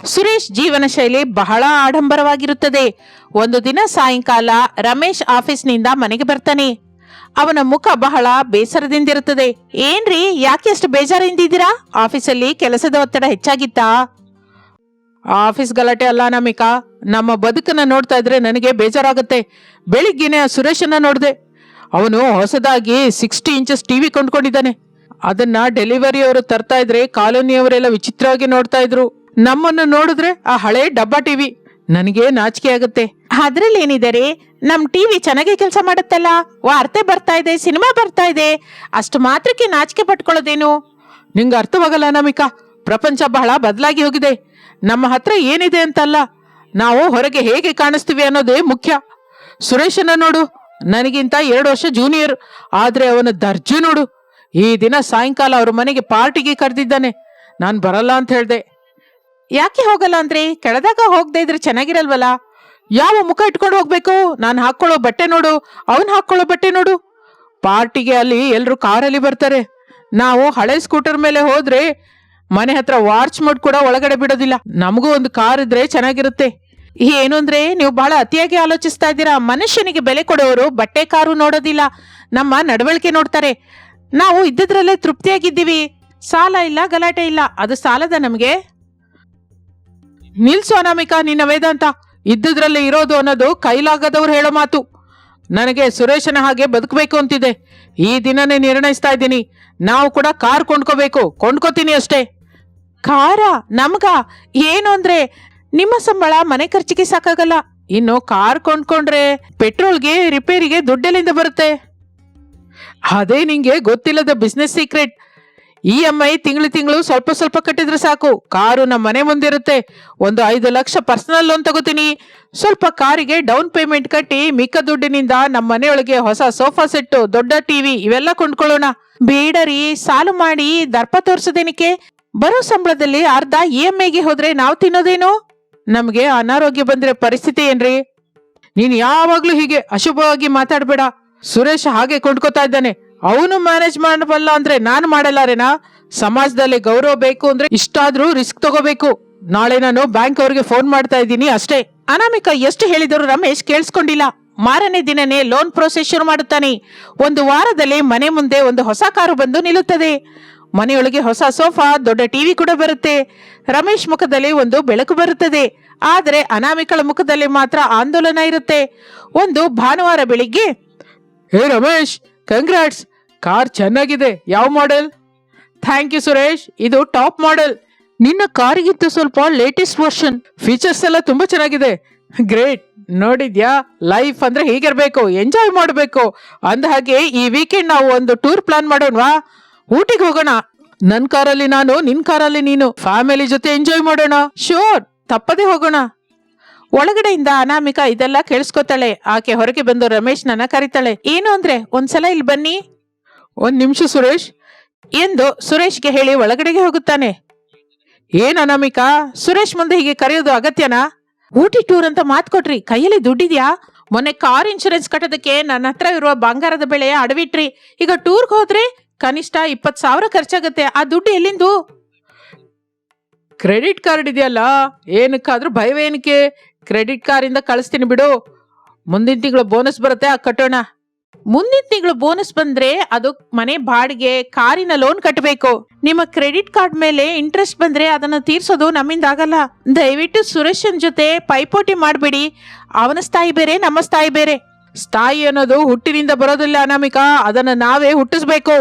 ಸುರೇಶ್ ಜೀವನ ಶೈಲಿ ಬಹಳ ಆಡಂಬರವಾಗಿರುತ್ತದೆ. ಒಂದು ದಿನ ಸಾಯಂಕಾಲ ರಮೇಶ್ ಆಫೀಸ್ನಿಂದ ಮನೆಗೆ ಬರ್ತಾನೆ. ಅವನ ಮುಖ ಬಹಳ ಬೇಸರದಿಂದಿರುತ್ತದೆ. ಏನ್ರಿ, ಯಾಕೆ ಅಷ್ಟು ಬೇಜಾರಿಂದಿದ್ದೀರಾ ಆಫೀಸಲ್ಲಿ ಕೆಲಸದ ಒತ್ತಡ ಹೆಚ್ಚಾಗಿತ್ತಾ? ಆಫೀಸ್ ಗಲಾಟೆ ಅಲ್ಲ ನಮಿಕಾ? ನಮ್ಮ ಬದುಕನ್ನ ನೋಡ್ತಾ ಇದ್ರೆ ನನಗೆ ಬೇಜಾರಾಗುತ್ತೆ. ಬೆಳಿಗ್ಗೆನೆ ಆ ಸುರೇಶನ್ನ ನೋಡಿದೆ. ಅವನು ಹೊಸದಾಗಿ ಸಿಕ್ಸ್ಟಿ ಇಂಚಸ್ ಟಿ ವಿ ಕೊಂಡ್ಕೊಂಡಿದ್ದಾನೆ. ಅದನ್ನ ಡೆಲಿವರಿ ಅವರು ತರ್ತಾ ಇದ್ರೆ ಕಾಲೋನಿಯವರೆಲ್ಲ ವಿಚಿತ್ರವಾಗಿ ನೋಡ್ತಾ ಇದ್ರು. ನಮ್ಮನ್ನು ನೋಡಿದ್ರೆ ಆ ಹಳೆ ಡಬ್ಬಾ ಟಿವಿ ನನಗೆ ನಾಚಿಕೆ ಆಗುತ್ತೆ. ಅದ್ರಲ್ಲಿ ಏನಿದೆ ರೀ? ನಮ್ ಟಿವಿ ಚೆನ್ನಾಗಿ ಕೆಲಸ ಮಾಡುತ್ತಲ್ಲ? ವಾರ್ತೆ ಬರ್ತಾ ಇದೆ, ಸಿನಿಮಾ ಬರ್ತಾ ಇದೆ. ಅಷ್ಟು ಮಾತ್ರಕ್ಕೆ ನಾಚಿಕೆ ಪಟ್ಕೊಳ್ಳೋದೇನು? ನಿಂಗೆ ಅರ್ಥವಾಗಲ್ಲ ನಮಿಕಾ ಪ್ರಪಂಚ ಬಹಳ ಬದಲಾಗಿ ಹೋಗಿದೆ. ನಮ್ಮ ಹತ್ರ ಏನಿದೆ ಅಂತಲ್ಲ? ನಾವು ಹೊರಗೆ ಹೇಗೆ ಕಾಣಿಸ್ತೀವಿ ಅನ್ನೋದೇ ಮುಖ್ಯ. ಸುರೇಶನ ನೋಡು, ನನಗಿಂತ ಎರಡು ವರ್ಷ ಜೂನಿಯರ್ ಆದ್ರೆ ಅವನ ದರ್ಜೆ ನೋಡು. ಈ ದಿನ ಸಾಯಂಕಾಲ ಅವ್ರ ಮನೆಗೆ ಪಾರ್ಟಿಗೆ ಕರೆದಿದ್ದಾನೆ. ನಾನು ಬರಲ್ಲ ಅಂತ ಹೇಳ್ದೆ. ಯಾಕೆ ಹೋಗಲ್ಲ ಅಂದ್ರೆ, ಕೆಳದಾಗ ಹೋಗದೆ ಇದ್ರೆ ಚೆನ್ನಾಗಿರಲ್ವಲ್ಲ? ಯಾವ ಮುಖ ಇಟ್ಕೊಂಡು ಹೋಗ್ಬೇಕು? ನಾನು ಹಾಕೊಳ್ಳೋ ಬಟ್ಟೆ ನೋಡು, ಅವನು ಹಾಕೊಳ್ಳೋ ಬಟ್ಟೆ ನೋಡು. ಪಾರ್ಟಿಗೆ ಅಲ್ಲಿ ಎಲ್ಲರೂ ಕಾರಲ್ಲಿ ಬರ್ತಾರೆ. ನಾವು ಹಳೆ ಸ್ಕೂಟರ್ ಮೇಲೆ ಹೋದ್ರೆ ಮನೆ ಹತ್ರ ವಾಚ್ ಮೋಡ್ ಕೂಡ ಒಳಗಡೆ ಬಿಡೋದಿಲ್ಲ. ನಮಗೂ ಒಂದು ಕಾರ್ ಇದ್ರೆ ಚೆನ್ನಾಗಿರುತ್ತೆ. ಏನು ಅಂದ್ರೆ, ನೀವು ಬಹಳ ಅತಿಯಾಗಿ ಆಲೋಚಿಸ್ತಾ ಇದ್ದೀರಾ. ಮನುಷ್ಯನಿಗೆ ಬೆಲೆ ಕೊಡೋರು ಬಟ್ಟೆ ಕಾರು ನೋಡೋದಿಲ್ಲ. ನಮ್ಮ ನಡವಳಿಕೆ ನೋಡ್ತಾರೆ. ನಾವು ಇದ್ದದ್ರಲ್ಲೇ ತೃಪ್ತಿಯಾಗಿದ್ದೀವಿ. ಸಾಲ ಇಲ್ಲ, ಗಲಾಟೆ ಇಲ್ಲ. ಅದು ಸಾಲದ ನಮಗೆ. ನಿಲ್ಸು ಅನಾಮಿಕಾ, ನಿನ್ನ ವೇದಾಂತ. ಇದ್ದದ್ರಲ್ಲಿ ಇರೋದು ಅನ್ನೋದು ಕೈಲಾಗದವ್ರು ಹೇಳೋ ಮಾತು. ನನಗೆ ಸುರೇಶನ ಹಾಗೆ ಬದುಕಬೇಕು ಅಂತಿದೆ. ಈ ದಿನನೇ ನಿರ್ಣಯಿಸ್ತಾ ಇದ್ದೀನಿ. ನಾವು ಕೂಡ ಕಾರ್ ಕೊಂಡ್ಕೋಬೇಕು. ಕೊಂಡ್ಕೋತೀನಿ ಅಷ್ಟೇ. ಕಾರ ನಮಗ ಏನು ಅಂದ್ರೆ ನಿಮ್ಮ ಸಂಬಳ, ಮನೆ ಖರ್ಚಿಗೆ ಸಾಕಾಗಲ್ಲ. ಇನ್ನು ಕಾರ್ ಕೊಂಡ್ಕೊಂಡ್ರೆ ಪೆಟ್ರೋಲ್ಗೆ, ರಿಪೇರಿಗೆ ದುಡ್ಡೆಲ್ಲಿಂದ ಬರುತ್ತೆ? ಅದೇ ನಿಂಗೆ ಗೊತ್ತಿಲ್ಲದ business secret E M I ತಿಂಗಳು ತಿಂಗಳು ಸ್ವಲ್ಪ ಸ್ವಲ್ಪ ಕಟ್ಟಿದ್ರೆ ಸಾಕು. ಕಾರು ನಮ್ಮ ಮನೆ ಮುಂದಿರುತ್ತೆ. ಒಂದು ಐದು ಲಕ್ಷ ಪರ್ಸನಲ್ ಲೋನ್ ತಗೋತೀನಿ. ಸ್ವಲ್ಪ ಕಾರಿಗೆ ಡೌನ್ ಪೇಮೆಂಟ್ ಕಟ್ಟಿ ಮಿಕ್ಕ ದುಡ್ಡಿನಿಂದ ನಮ್ಮ ಮನೆಯೊಳಗೆ ಹೊಸ ಸೋಫಾ ಸೆಟ್ಟು ದೊಡ್ಡ ಟಿವಿ ಇವೆಲ್ಲ ಕೊಂಡ್ಕೊಳ್ಳೋಣ. ಬೇಡರಿ, ಸಾಲು ಮಾಡಿ ದರ್ಪ ತೋರ್ಸೋದೇನಕ್ಕೆ? ಬರೋ ಸಂಬಳದಲ್ಲಿ ಅರ್ಧ ಇ ಎಂ ಐಗೆ ಹೋದ್ರೆ ನಾವು ತಿನ್ನೋದೇನು? ನಮ್ಗೆ ಅನಾರೋಗ್ಯ ಬಂದ್ರೆ ಪರಿಸ್ಥಿತಿ ಏನ್ರಿ? ನೀನ್ ಯಾವಾಗ್ಲೂ ಹೀಗೆ ಅಶುಭವಾಗಿ ಮಾತಾಡ್ಬೇಡ. ಸುರೇಶ್ ಹಾಗೆ ಕೊಂಡ್ಕೋತಾ ಇದ್ದಾನೆ. ಅವನು ಮ್ಯಾನೇಜ್ ಮಾಡಬಲ್ಲ ಅಂದ್ರೆ ನಾನು ಮಾಡಲ್ಲಾರೇನಾ ಸಮಾಜದಲ್ಲಿ ಗೌರವ ಬೇಕು ಅಂದ್ರೆ ಇಷ್ಟಾದ್ರೂ ರಿಸ್ಕ್ ತಗೋಬೇಕು. ನಾಳೆ ನಾನು ಬ್ಯಾಂಕ್ ಅವ್ರಿಗೆ ಫೋನ್ ಮಾಡ್ತಾ ಇದ್ದೀನಿ ಅಷ್ಟೇ. ಅನಾಮಿಕ ಎಷ್ಟು ಹೇಳಿದರೂ ರಮೇಶ್ ಕೇಳಿಸ್ಕೊಂಡಿಲ್ಲ. ಮಾರನೇ ದಿನನೇ ಲೋನ್ ಪ್ರೊಸೆಸ್ ಶುರು ಮಾಡುತ್ತಾನೆ. ಒಂದು ವಾರದಲ್ಲಿ ಮನೆ ಮುಂದೆ ಒಂದು ಹೊಸ ಕಾರು ಬಂದು ನಿಲ್ಲುತ್ತದೆ. ಮನೆಯೊಳಗೆ ಹೊಸ ಸೋಫಾ, ದೊಡ್ಡ ಟಿವಿ ಕೂಡ ಬರುತ್ತೆ. ರಮೇಶ್ ಮುಖದಲ್ಲಿ ಒಂದು ಬೆಳಕು ಬರುತ್ತದೆ. ಆದರೆ ಅನಾಮಿಕಳ ಮುಖದಲ್ಲಿ ಮಾತ್ರ ಆಂದೋಲನ ಇರುತ್ತೆ. ಒಂದು ಭಾನುವಾರ ಬೆಳಿಗ್ಗೆ, ಹೇ ರಮೇಶ್ ಕಂಗ್ರಾಟ್ಸ್ ಕಾರ್ ಚೆನ್ನಾಗಿದೆ. ಯಾವ ಮಾಡೆಲ್ ಥ್ಯಾಂಕ್ ಯು ಸುರೇಶ್. ಇದು ಟಾಪ್ ಮಾಡೆಲ್ ನಿನ್ನ ಕಾರಿಗಿಂತ ಸ್ವಲ್ಪ ಲೇಟೆಸ್ಟ್ ವರ್ಷನ್ ಫೀಚರ್ಸ್ ಎಲ್ಲ ತುಂಬಾ ಚೆನ್ನಾಗಿದೆ. ಗ್ರೇಟ್ ನೋಡಿದ್ಯಾ? ಲೈಫ್ ಅಂದ್ರೆ ಹೀಗಿರ್ಬೇಕು. ಎಂಜಾಯ್ ಮಾಡಬೇಕು. ಅಂದ ಹಾಗೆ ಈ ವೀಕೆಂಡ್ ನಾವು ಒಂದು ಟೂರ್ ಪ್ಲಾನ್ ಮಾಡೋಣವಾ? ಊಟಿಗೆ ಹೋಗೋಣ. ನನ್ ಕಾರಲ್ಲಿ ನಾನು, ನಿನ್ ಕಾರಲ್ಲಿ ನೀನು. ಫ್ಯಾಮಿಲಿ ಜೊತೆ ಎಂಜಾಯ್ ಮಾಡೋಣ. ಶೋರ್ ತಪ್ಪದೆ ಹೋಗೋಣ. ಒಳಗಡೆಯಿಂದ ಅನಾಮಿಕಾ ಇದೆಲ್ಲ ಕೇಳಿಸ್ಕೊತಾಳೆ. ಆಕೆ ಹೊರಗೆ ಬಂದು ರಮೇಶ್ ನನ್ನ ಕರಿತಾಳೆ. ಏನು ಅಂದ್ರೆ, ಒಂದ್ಸಲ ಇಲ್ಲಿ ಬನ್ನಿ. ಒಂದ್ ನಿಮಿಷ ಸುರೇಶ್. ಎಂದು ಸುರೇಶ್ಗೆ ಹೇಳಿ ಒಳಗಡೆಗೆ ಹೋಗುತ್ತಾನೆ. ಏನ್ ಅನಾಮಿಕಾ? ಸುರೇಶ್ ಮುಂದೆ ಹೀಗೆ ಕರೆಯೋದು ಅಗತ್ಯನಾ? ಊಟಿ ಟೂರ್ ಅಂತ ಮಾತ್ ಕೊಟ್ರಿ. ಕೈಯಲ್ಲಿ ದುಡ್ಡಿದ್ಯಾ? ಮೊನ್ನೆ ಕಾರ್ ಇನ್ಶೂರೆನ್ಸ್ ಕಟ್ಟೋದಕ್ಕೆ ನನ್ನ ಹತ್ರ ಇರುವ ಬಂಗಾರದ ಬೆಳೆ ಅಡವಿಟ್ರಿ. ಈಗ ಟೂರ್ಗೆ ಹೋದ್ರೆ ಕನಿಷ್ಠ ಇಪ್ಪತ್ತು ಸಾವಿರ ಖರ್ಚಾಗತ್ತೆ. ಆ ದುಡ್ಡು ಎಲ್ಲಿಂದು? ಕ್ರೆಡಿಟ್ ಕಾರ್ಡ್ ಇದೆಯಲ್ಲ, ಏನಕ್ಕಾದ್ರೂ ಭಯವೇನಕ್ಕೆ ಕ್ರೆಡಿಟ್ ಕಾರ್ಡಿಂದ ಕಳಿಸ್ತೀನಿ ಬಿಡು. ಮುಂದಿನ ತಿಂಗಳು ಬೋನಸ್ ಬರುತ್ತೆ, ಆ ಕಟ್ಟೋಣ. ಮುಂದಿನ ತಿಂಗಳು ಬೋನಸ್ ಬಂದ್ರೆ ಅದು ಮನೆ ಬಾಡಿಗೆ, ಕಾರಿನ ಲೋನ್ ಕಟ್ಟಬೇಕು ನಿಮ್ಮ ಕ್ರೆಡಿಟ್ ಕಾರ್ಡ್ ಮೇಲೆ ಇಂಟ್ರೆಸ್ಟ್ ಬಂದ್ರೆ ಅದನ್ನ ತೀರ್ಸೋದು ನಮ್ಮಿಂದ ಆಗಲ್ಲ. ದಯವಿಟ್ಟು ಸುರೇಶನ್ ಜೊತೆ ಪೈಪೋಟಿ ಮಾಡಬೇಡಿ. ಅವನ ಸ್ಥಾಯಿ ಬೇರೆ, ನಮ್ಮ ಸ್ಥಾಯಿ ಬೇರೆ. ಸ್ಥಾಯಿ ಅನ್ನೋದು ಹುಟ್ಟಿನಿಂದ ಬರೋದಿಲ್ಲ ಅನಾಮಿಕಾ. ಅದನ್ನ ನಾವೇ ಹುಟ್ಟಿಸ್ಬೇಕು.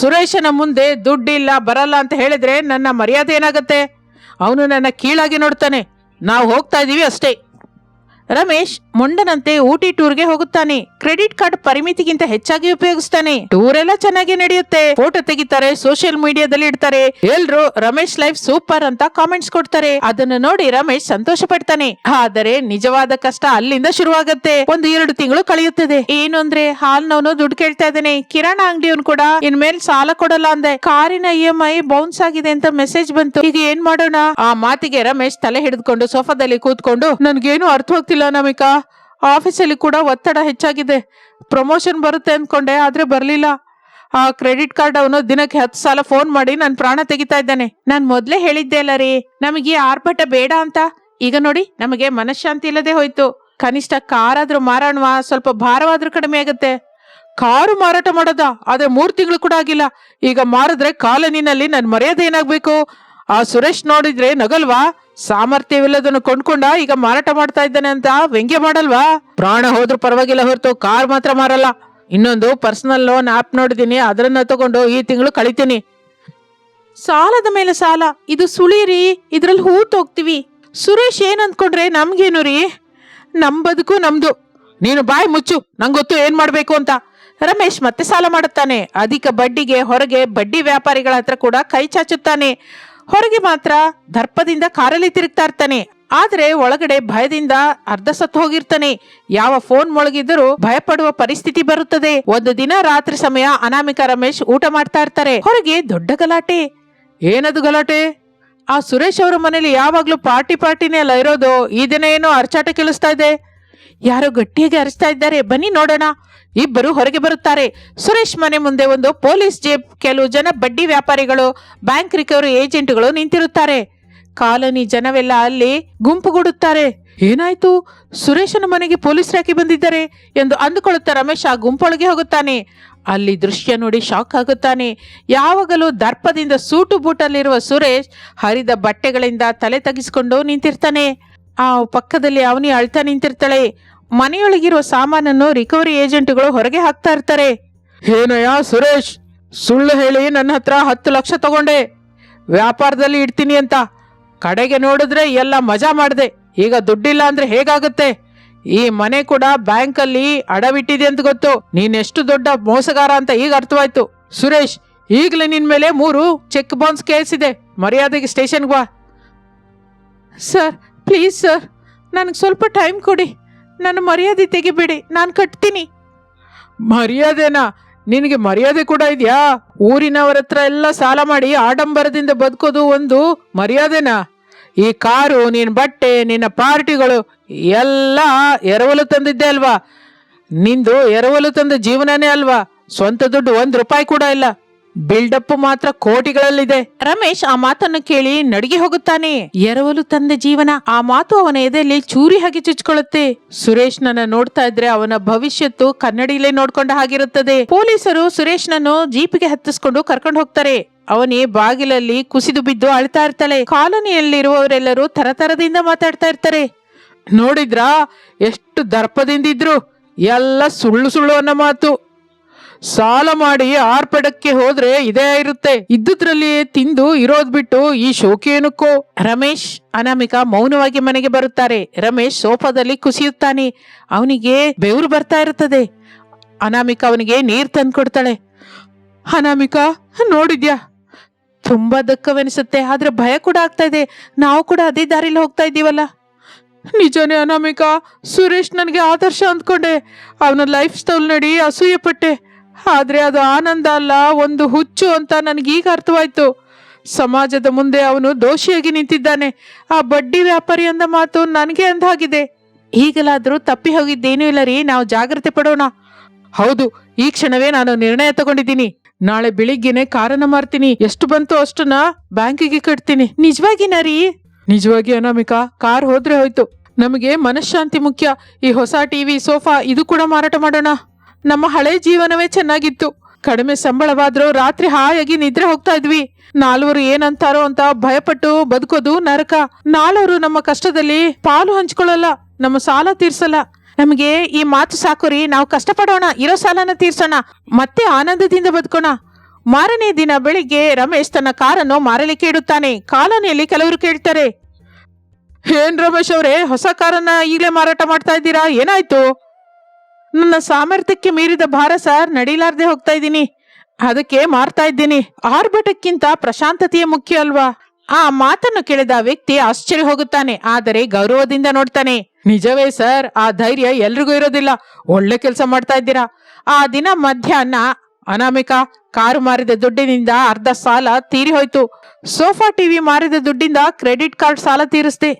ಸುರೇಶನ ಮುಂದೆ ದುಡ್ಡಿಲ್ಲ, ಬರಲ್ಲ ಅಂತ ಹೇಳಿದ್ರೆ ನನ್ನ ಮರ್ಯಾದೆ ಏನಾಗುತ್ತೆ? ಅವನು ನನ್ನ ಕೀಳಾಗಿ ನೋಡ್ತಾನೆ. ನಾವು ಹೋಗ್ತಾ ಇದೀವಿ ಅಷ್ಟೇ. ರಮೇಶ್ ಮೊಂಡನಂತೆ ಊಟಿ ಟೂರ್ಗೆ ಹೋಗುತ್ತಾನೆ. ಕ್ರೆಡಿಟ್ ಕಾರ್ಡ್ ಪರಿಮಿತಿಗಿಂತ ಹೆಚ್ಚಾಗಿ ಉಪಯೋಗಿಸ್ತಾನೆ. ಟೂರ್ ಎಲ್ಲ ಚೆನ್ನಾಗಿ ನಡೆಯುತ್ತೆ. ಫೋಟೋ ತೆಗಿತಾರೆ, ಸೋಷಿಯಲ್ ಮೀಡಿಯಾದಲ್ಲಿ ಇಡ್ತಾರೆ. ಎಲ್ರು ರಮೇಶ್ ಲೈಫ್ ಸೂಪರ್ ಅಂತ ಕಾಮೆಂಟ್ಸ್ ಕೊಡ್ತಾರೆ. ಅದನ್ನು ನೋಡಿ ರಮೇಶ್ ಸಂತೋಷ ಪಡ್ತಾನೆ. ಆದರೆ ನಿಜವಾದ ಕಷ್ಟ ಅಲ್ಲಿಂದ ಶುರುವಾಗತ್ತೆ. ಒಂದು ಎರಡು ತಿಂಗಳು ಕಳೆಯುತ್ತದೆ. ಏನು ಅಂದ್ರೆ ಹಾಲ್ನವನು ದುಡ್ಡು ಕೇಳ್ತಾ ಇದ್ದಾನೆ. ಕಿರಾಣ ಅಂಗಡಿಯವನು ಕೂಡ ಇನ್ಮೇಲ್ ಸಾಲ ಕೊಡಲ್ಲ ಅಂದೆ. ಕಾರಿನ ಇ ಎಂ ಐ ಬೌನ್ಸ್ ಆಗಿದೆ ಅಂತ ಮೆಸೇಜ್ ಬಂತು. ಈಗ ಏನ್ ಮಾಡೋಣ? ಆ ಮಾತಿಗೆ ರಮೇಶ್ ತಲೆ ಹಿಡಿದುಕೊಂಡು ಸೋಫಾದಲ್ಲಿ ಕೂತ್ಕೊಂಡು, ನನ್ಗೇನು ಅರ್ಥವಾಗ್ತಿಲ್ಲ ನಮಿಕಾ. ಆಫೀಸಲ್ಲಿ ಕೂಡ ಒತ್ತಡ ಹೆಚ್ಚಾಗಿದೆ. ಪ್ರಮೋಷನ್ ಬರುತ್ತೆ ಅಂದ್ಕೊಂಡೆ ಆದ್ರೆ ಬರಲಿಲ್ಲ. ಆ ಕ್ರೆಡಿಟ್ ಕಾರ್ಡ್ ಅವನು ದಿನಕ್ಕೆ ಹತ್ತು ಸಲ ಫೋನ್ ಮಾಡಿ ನಾನು ಪ್ರಾಣ ತೆಗಿತಾ ಇದ್ದಾನೆ. ನಾನು ಮೊದಲೇ ಹೇಳಿದ್ದೆ ಅಲ್ಲ ರೀ, ನಮಗೆ ಆರ್ಭಟ ಬೇಡ ಅಂತ. ಈಗ ನೋಡಿ, ನಮಗೆ ಮನಃಶಾಂತಿ ಇಲ್ಲದೆ ಹೋಯ್ತು. ಕನಿಷ್ಠ ಕಾರಾದ್ರೂ ಮಾರಾಣವಾ, ಸ್ವಲ್ಪ ಭಾರವಾದ್ರೂ ಕಡಿಮೆ ಆಗುತ್ತೆ. ಕಾರು ಮಾರಾಟ ಮಾಡೋದಾ? ಆದ್ರೆ ಮೂರು ತಿಂಗಳು ಕೂಡ ಆಗಿಲ್ಲ. ಈಗ ಮಾರಿದ್ರೆ ಕಾಲೋನಿನಲ್ಲಿ ನನ್ ಮರ್ಯಾದೆ ಏನಾಗ್ಬೇಕು? ಆ ಸುರೇಶ್ ನೋಡಿದ್ರೆ ನಗಲ್ವಾ? ಸಾಮರ್ಥ್ಯವಿಲ್ಲದನ್ನು ಕೊಂಡ್ಕೊಂಡ ಈಗ ಮಾರಾಟ ಮಾಡ್ತಾ ಇದ್ದಾನೆ ಅಂತ ವ್ಯಂಗ್ಯ ಮಾಡಲ್ವಾ? ಪ್ರಾಣ ಹೋದ್ರೂ ಪರವಾಗಿಲ್ಲ ಹೊರತು ಕಾರ್ ಮಾತ್ರ ಮಾರಲ್ಲ. ಇನ್ನೊಂದು ಪರ್ಸನಲ್ ಲೋನ್ ಆಪ್ ನೋಡಿದ್ದೀನಿ, ಅದರನ್ನ ತಗೊಂಡು ಈ ತಿಂಗಳು ಕಳಿತೀನಿ. ಸಾಲದ ಮೇಲೆ ಸಾಲ, ಇದು ಸುಳಿರಿ, ಇದ್ರಲ್ಲಿ ಹೂ ಹೋಗ್ತಿವಿ. ಸುರೇಶ್ ಏನ್ ಅಂದ್ಕೊಂಡ್ರೆ ನಮ್ಗೇನು ರೀ? ನಮ್ ಬದುಕು ನಮ್ದು. ನೀನು ಬಾಯಿ ಮುಚ್ಚು ನಂಗೊತ್ತು ಏನ್ ಮಾಡ್ಬೇಕು ಅಂತ. ರಮೇಶ್ ಮತ್ತೆ ಸಾಲ ಮಾಡುತ್ತಾನೆ. ಅಧಿಕ ಬಡ್ಡಿಗೆ ಹೊರಗೆ ಬಡ್ಡಿ ವ್ಯಾಪಾರಿಗಳ ಹತ್ರ ಕೂಡ ಕೈ ಚಾಚುತ್ತಾನೆ. ಹೊರಗೆ ಮಾತ್ರ ದರ್ಪದಿಂದ ಕಾರಲ್ಲಿ ತಿರುಗ್ತಾ ಇರ್ತಾನೆ. ಆದ್ರೆ ಒಳಗಡೆ ಭಯದಿಂದ ಅರ್ಧ ಸತ್ತು ಹೋಗಿರ್ತಾನೆ. ಯಾವ ಫೋನ್ ಮೊಳಗಿದ್ದರೂ ಭಯಪಡುವ ಪರಿಸ್ಥಿತಿ ಬರುತ್ತದೆ. ಒಂದು ದಿನ ರಾತ್ರಿ ಸಮಯ ಅನಾಮಿಕ ರಮೇಶ್ ಊಟ ಮಾಡ್ತಾ ಇರ್ತಾರೆ. ಹೊರಗೆ ದೊಡ್ಡ ಗಲಾಟೆ. ಏನದು ಗಲಾಟೆ? ಆ ಸುರೇಶ್ ಅವರ ಮನೇಲಿ ಯಾವಾಗ್ಲೂ ಪಾರ್ಟಿ ಪಾರ್ಟಿನೇ ಅಲ್ಲ ಇರೋದು. ಈ ದಿನ ಏನೋ ಅರ್ಚಾಟ ಕೇಳಿಸ್ತಾ ಇದೆ. ಯಾರೋ ಗಟ್ಟಿಯಾಗಿ ಅರಿಸ್ತಾ ಇದ್ದಾರೆ. ಬನ್ನಿ ನೋಡೋಣ. ಇಬ್ಬರು ಹೊರಗೆ ಬರುತ್ತಾರೆ. ಸುರೇಶ್ ಮನೆ ಮುಂದೆ ಒಂದು ಪೊಲೀಸ್ ಜೇಬ್, ಕೆಲವು ಜನ ಬಡ್ಡಿ ವ್ಯಾಪಾರಿಗಳು, ಬ್ಯಾಂಕ್ ರಿಕವರಿ ಏಜೆಂಟ್ಗಳು ನಿಂತಿರುತ್ತಾರೆ. ಕಾಲೋನಿ ಜನವೆಲ್ಲ ಅಲ್ಲಿ ಗುಂಪುಗೂಡುತ್ತಾರೆ. ಏನಾಯ್ತು? ಸುರೇಶನ ಮನೆಗೆ ಪೊಲೀಸ್ ರಾಕಿ ಬಂದಿದ್ದಾರೆ ಎಂದು ಅಂದುಕೊಳ್ಳುತ್ತಾ ರಮೇಶ್ ಆ ಗುಂಪೊಳಗೆ ಹೋಗುತ್ತಾನೆ. ಅಲ್ಲಿ ದೃಶ್ಯ ನೋಡಿ ಶಾಕ್ ಆಗುತ್ತಾನೆ. ಯಾವಾಗಲೂ ದರ್ಪದಿಂದ ಸೂಟು ಬೂಟಲ್ಲಿರುವ ಸುರೇಶ್ ಹರಿದ ಬಟ್ಟೆಗಳಿಂದ ತಲೆ ತಗ್ಗಿಸಿಕೊಂಡು ನಿಂತಿರ್ತಾನೆ. ಆ ಪಕ್ಕದಲ್ಲಿ ಅವನಿ ಅಳ್ತಾ ನಿಂತಿರ್ತಾಳೆ. ಮನೆಯೊಳಗಿರುವ ಸಾಮಾನನ್ನು ರಿಕವರಿ ಏಜೆಂಟ್ಗಳು ಹೊರಗೆ ಹಾಕ್ತಾ ಇರ್ತಾರೆ. ಏನಯ್ಯ ಸುರೇಶ್, ಸುಳ್ಳು ಹೇಳಿ ನನ್ನ ಹತ್ರ ಹತ್ತು ಲಕ್ಷ ತಗೊಂಡೆ. ವ್ಯಾಪಾರದಲ್ಲಿ ಇಡ್ತೀನಿ ಅಂತ. ಕಡೆಗೆ ನೋಡಿದ್ರೆ ಎಲ್ಲ ಮಜಾ ಮಾಡಿದೆ. ಈಗ ದುಡ್ಡಿಲ್ಲ ಅಂದ್ರೆ ಹೇಗಾಗುತ್ತೆ? ಈ ಮನೆ ಕೂಡ ಬ್ಯಾಂಕಲ್ಲಿ ಅಡವಿಟ್ಟಿದೆ ಅಂತ ಗೊತ್ತು. ನೀನೆಷ್ಟು ದೊಡ್ಡ ಮೋಸಗಾರ ಅಂತ ಈಗ ಅರ್ಥವಾಯ್ತು. ಸುರೇಶ್, ಈಗಲೇ ನಿನ್ನ ಮೇಲೆ ಮೂರು ಚೆಕ್ ಬೌನ್ಸ್ ಕೇಸ್ ಇದೆ ಮರ್ಯಾದೆಗೆ ಸ್ಟೇಷನ್ಗೆ ಬಾ. ಸರ್ ಪ್ಲೀಸ್ ಸರ್ ನನಗೆ ಸ್ವಲ್ಪ ಟೈಮ್ ಕೊಡಿ. ನನ್ನ ಮರ್ಯಾದೆ ತೆಗಿಬೇಡಿ. ನಾನು ಕಟ್ತೀನಿ. ಮರ್ಯಾದೆನಾ? ನಿನಗೆ ಮರ್ಯಾದೆ ಕೂಡ ಇದೆಯಾ? ಊರಿನವರ ಹತ್ರ ಎಲ್ಲ ಸಾಲ ಮಾಡಿ ಆಡಂಬರದಿಂದ ಬದುಕೋದು ಒಂದು ಮರ್ಯಾದೆನಾ? ಈ ಕಾರು ನಿನ್ನ ಬಟ್ಟೆ, ನಿನ್ನ ಪಾರ್ಟಿಗಳು ಎಲ್ಲ ಎರವಲು ತಂದಿದ್ದೆ ಅಲ್ವಾ? ನಿಂದು ಎರವಲು ತಂದ ಜೀವನನೇ ಅಲ್ವಾ? ಸ್ವಂತ ದುಡ್ಡು ಒಂದು ರೂಪಾಯಿ ಕೂಡ ಇಲ್ಲ. ಬಿಲ್ಡಪ್ ಮಾತ್ರ ಕೋಟಿಗಳಲ್ಲಿದೆ. ರಮೇಶ್ ಆ ಮಾತನ್ನು ಕೇಳಿ ನಡಿಗೆ ಹೋಗುತ್ತಾನೆ. ಎರವಲು ತಂದೆ ಜೀವನ, ಆ ಮಾತು ಅವನ ಎದೆಯಲ್ಲಿ ಚೂರಿ ಹಾಗೆ ಚುಚ್ಕೊಳ್ಳುತ್ತೆ. ಸುರೇಶ್ ನನ್ನ ನೋಡ್ತಾ ಇದ್ರೆ ಅವನ ಭವಿಷ್ಯತ್ತು ಕನ್ನಡಿಲೇ ನೋಡ್ಕೊಂಡ ಹಾಗಿರುತ್ತದೆ. ಪೊಲೀಸರು ಸುರೇಶ್ನನ್ನು ಜೀಪಿಗೆ ಹತ್ತಿಸ್ಕೊಂಡು ಕರ್ಕೊಂಡು ಹೋಗ್ತಾರೆ. ಅವನೇ ಬಾಗಿಲಲ್ಲಿ ಕುಸಿದು ಬಿದ್ದು ಅಳ್ತಾ ಇರ್ತಾಳೆ. ಕಾಲೋನಿಯಲ್ಲಿರುವವರೆಲ್ಲರೂ ತರತರದಿಂದ ಮಾತಾಡ್ತಾ ಇರ್ತಾರೆ. ನೋಡಿದ್ರಾ? ಎಷ್ಟು ದರ್ಪದಿಂದಿದ್ರು ಎಲ್ಲ ಸುಳ್ಳು ಸುಳ್ಳು ಅನ್ನೋ ಮಾತು. ಸಾಲ ಮಾಡಿ ಆರ್ಪಡಕ್ಕೆ ಹೋದ್ರೆ ಇದೇ ಇರುತ್ತೆ. ಇದ್ದುದ್ರಲ್ಲಿ ತಿಂದು ಇರೋದ್ ಬಿಟ್ಟು ಈ ಶೋಕಿ ಏನಕ್ಕೋ? ರಮೇಶ್ ಅನಾಮಿಕಾ ಮೌನವಾಗಿ ಮನೆಗೆ ಬರುತ್ತಾರೆ. ರಮೇಶ್ ಸೋಫಾದಲ್ಲಿ ಕುಸಿಯುತ್ತಾನೆ. ಅವನಿಗೆ ಬೆವರು ಬರ್ತಾ ಇರುತ್ತದೆ. ಅನಾಮಿಕಾ ಅವನಿಗೆ ನೀರ್ ತಂದು ಕೊಡ್ತಾಳೆ. ಅನಾಮಿಕಾ, ನೋಡಿದ್ಯಾ? ತುಂಬಾ ದುಃಖವೆನಿಸುತ್ತೆ. ಆದ್ರೆ ಭಯ ಕೂಡ ಆಗ್ತಾ ಇದೆ. ನಾವು ಕೂಡ ಅದೇ ದಾರಿಲಿ ಹೋಗ್ತಾ ಇದ್ದೀವಲ್ಲ. ನಿಜನೇ ಅನಾಮಿಕಾ, ಸುರೇಶ್ ನನಗೆ ಆದರ್ಶ ಅಂದ್ಕೊಂಡೆ. ಅವನ ಲೈಫ್ ಸ್ಟೈಲ್ ನಡಿ ಅಸೂಯೆ ಪಟ್ಟೆ. ಆದ್ರೆ ಅದು ಆನಂದ ಅಲ್ಲ, ಒಂದು ಹುಚ್ಚು ಅಂತ ನನಗೀಗ ಅರ್ಥವಾಯ್ತು. ಸಮಾಜದ ಮುಂದೆ ಅವನು ದೋಷಿಯಾಗಿ ನಿಂತಿದ್ದಾನೆ. ಆ ಬಡ್ಡಿ ವ್ಯಾಪಾರಿ ಅಂದ ಮಾತು ನನಗೆ ಅಂದಾಗಿದೆ. ಈಗಲಾದರೂ ತಪ್ಪಿ ಹೋಗಿದ್ದೇನೂ ಇಲ್ಲ ರೀ, ನಾವು ಜಾಗ್ರತೆ ಪಡೋಣ. ಹೌದು, ಈ ಕ್ಷಣವೇ ನಾನು ನಿರ್ಣಯ ತಗೊಂಡಿದ್ದೀನಿ. ನಾಳೆ ಬೆಳಿಗ್ಗೆನೆ ಕಾರನ್ನ ಮಾರ್ತೀನಿ. ಎಷ್ಟು ಬಂತು ಅಷ್ಟನ್ನ ಬ್ಯಾಂಕಿಗೆ ಕಟ್ತೀನಿ. ನಿಜವಾಗಿನ ರೀ? ನಿಜವಾಗಿ ಅನಾಮಿಕಾ, ಕಾರ್ ಹೋದ್ರೆ ಹೋಯ್ತು. ನಮಗೆ ಮನಃಶಾಂತಿ ಮುಖ್ಯ. ಈ ಹೊಸ ಟಿವಿ, ಸೋಫಾ, ಇದು ಕೂಡ ಮಾರಾಟ ಮಾಡೋಣ. ನಮ್ಮ ಹಳೆ ಜೀವನವೇ ಚೆನ್ನಾಗಿತ್ತು. ಕಡಿಮೆ ಸಂಬಳವಾದ್ರೂ ರಾತ್ರಿ ಹಾಯಾಗಿ ನಿದ್ರೆ ಹೋಗ್ತಾ ಇದ್ವಿ. ನಾಲ್ವರು ಏನಂತಾರೋ ಅಂತ ಭಯಪಟ್ಟು ಬದುಕೋದು ನರಕ. ನಾಲ್ವರು ನಮ್ಮ ಕಷ್ಟದಲ್ಲಿ ಪಾಲು ಹಂಚ್ಕೊಳ್ಳಲ್ಲ, ನಮ್ಮ ಸಾಲ ತೀರ್ಸಲ್ಲ. ನಮಗೆ ಈ ಮಾತು ಸಾಕು ರೀ ನಾವು ಕಷ್ಟಪಡೋಣ, ಇರೋ ಸಾಲನ ತೀರ್ಸೋಣ, ಮತ್ತೆ ಆನಂದದಿಂದ ಬದುಕೋಣ. ಮಾರನೇ ದಿನ ಬೆಳಿಗ್ಗೆ ರಮೇಶ್ ತನ್ನ ಕಾರನ್ನು ಮಾರಲಿಕ್ಕೆ ಇಡುತ್ತಾನೆ. ಕಾಲೋನಿಯಲ್ಲಿ ಕೆಲವರು ಕೇಳ್ತಾರೆ, ಏನ್ ರಮೇಶ್ ಅವರೇ, ಹೊಸ ಕಾರನ್ನ ಈಗಲೇ ಮಾರಾಟ ಮಾಡ್ತಾ ಇದ್ದೀರಾ? ಏನಾಯ್ತು? ನನ್ನ ಸಾಮರ್ಥ್ಯಕ್ಕೆ ಮೀರಿದ ಭಾರ ಸರ್, ನಡೀಲಾರ್ದೆ ಹೋಗ್ತಾ ಇದ್ದೀನಿ. ಅದಕ್ಕೆ ಮಾರ್ತಾ ಇದ್ದೀನಿ. ಆರ್ಭಟಕ್ಕಿಂತ ಪ್ರಶಾಂತತೆಯೇ ಮುಖ್ಯ ಅಲ್ವಾ? ಆ ಮಾತನ್ನು ಕೇಳಿದ ವ್ಯಕ್ತಿ ಆಶ್ಚರ್ಯ ಹೋಗುತ್ತಾನೆ, ಆದರೆ ಗೌರವದಿಂದ ನೋಡ್ತಾನೆ, ನಿಜವೇ ಸರ್, ಆ ಧೈರ್ಯ ಎಲ್ರಿಗೂ ಇರೋದಿಲ್ಲ. ಒಳ್ಳೆ ಕೆಲಸ ಮಾಡ್ತಾ ಇದ್ದೀರಾ? ಆ ದಿನ ಮಧ್ಯಾಹ್ನ ಅನಾಮಿಕ ಕಾರು ಮಾರಿದ ದುಡ್ಡಿನಿಂದ ಅರ್ಧ ಸಾಲ ತೀರಿ ಹೋಯ್ತು ಸೋಫಾ ಟಿವಿ ಮಾರಿದ ದುಡ್ಡಿಂದ ಕ್ರೆಡಿಟ್ ಕಾರ್ಡ್ ಸಾಲ ತೀರಿಸ್ದೆ.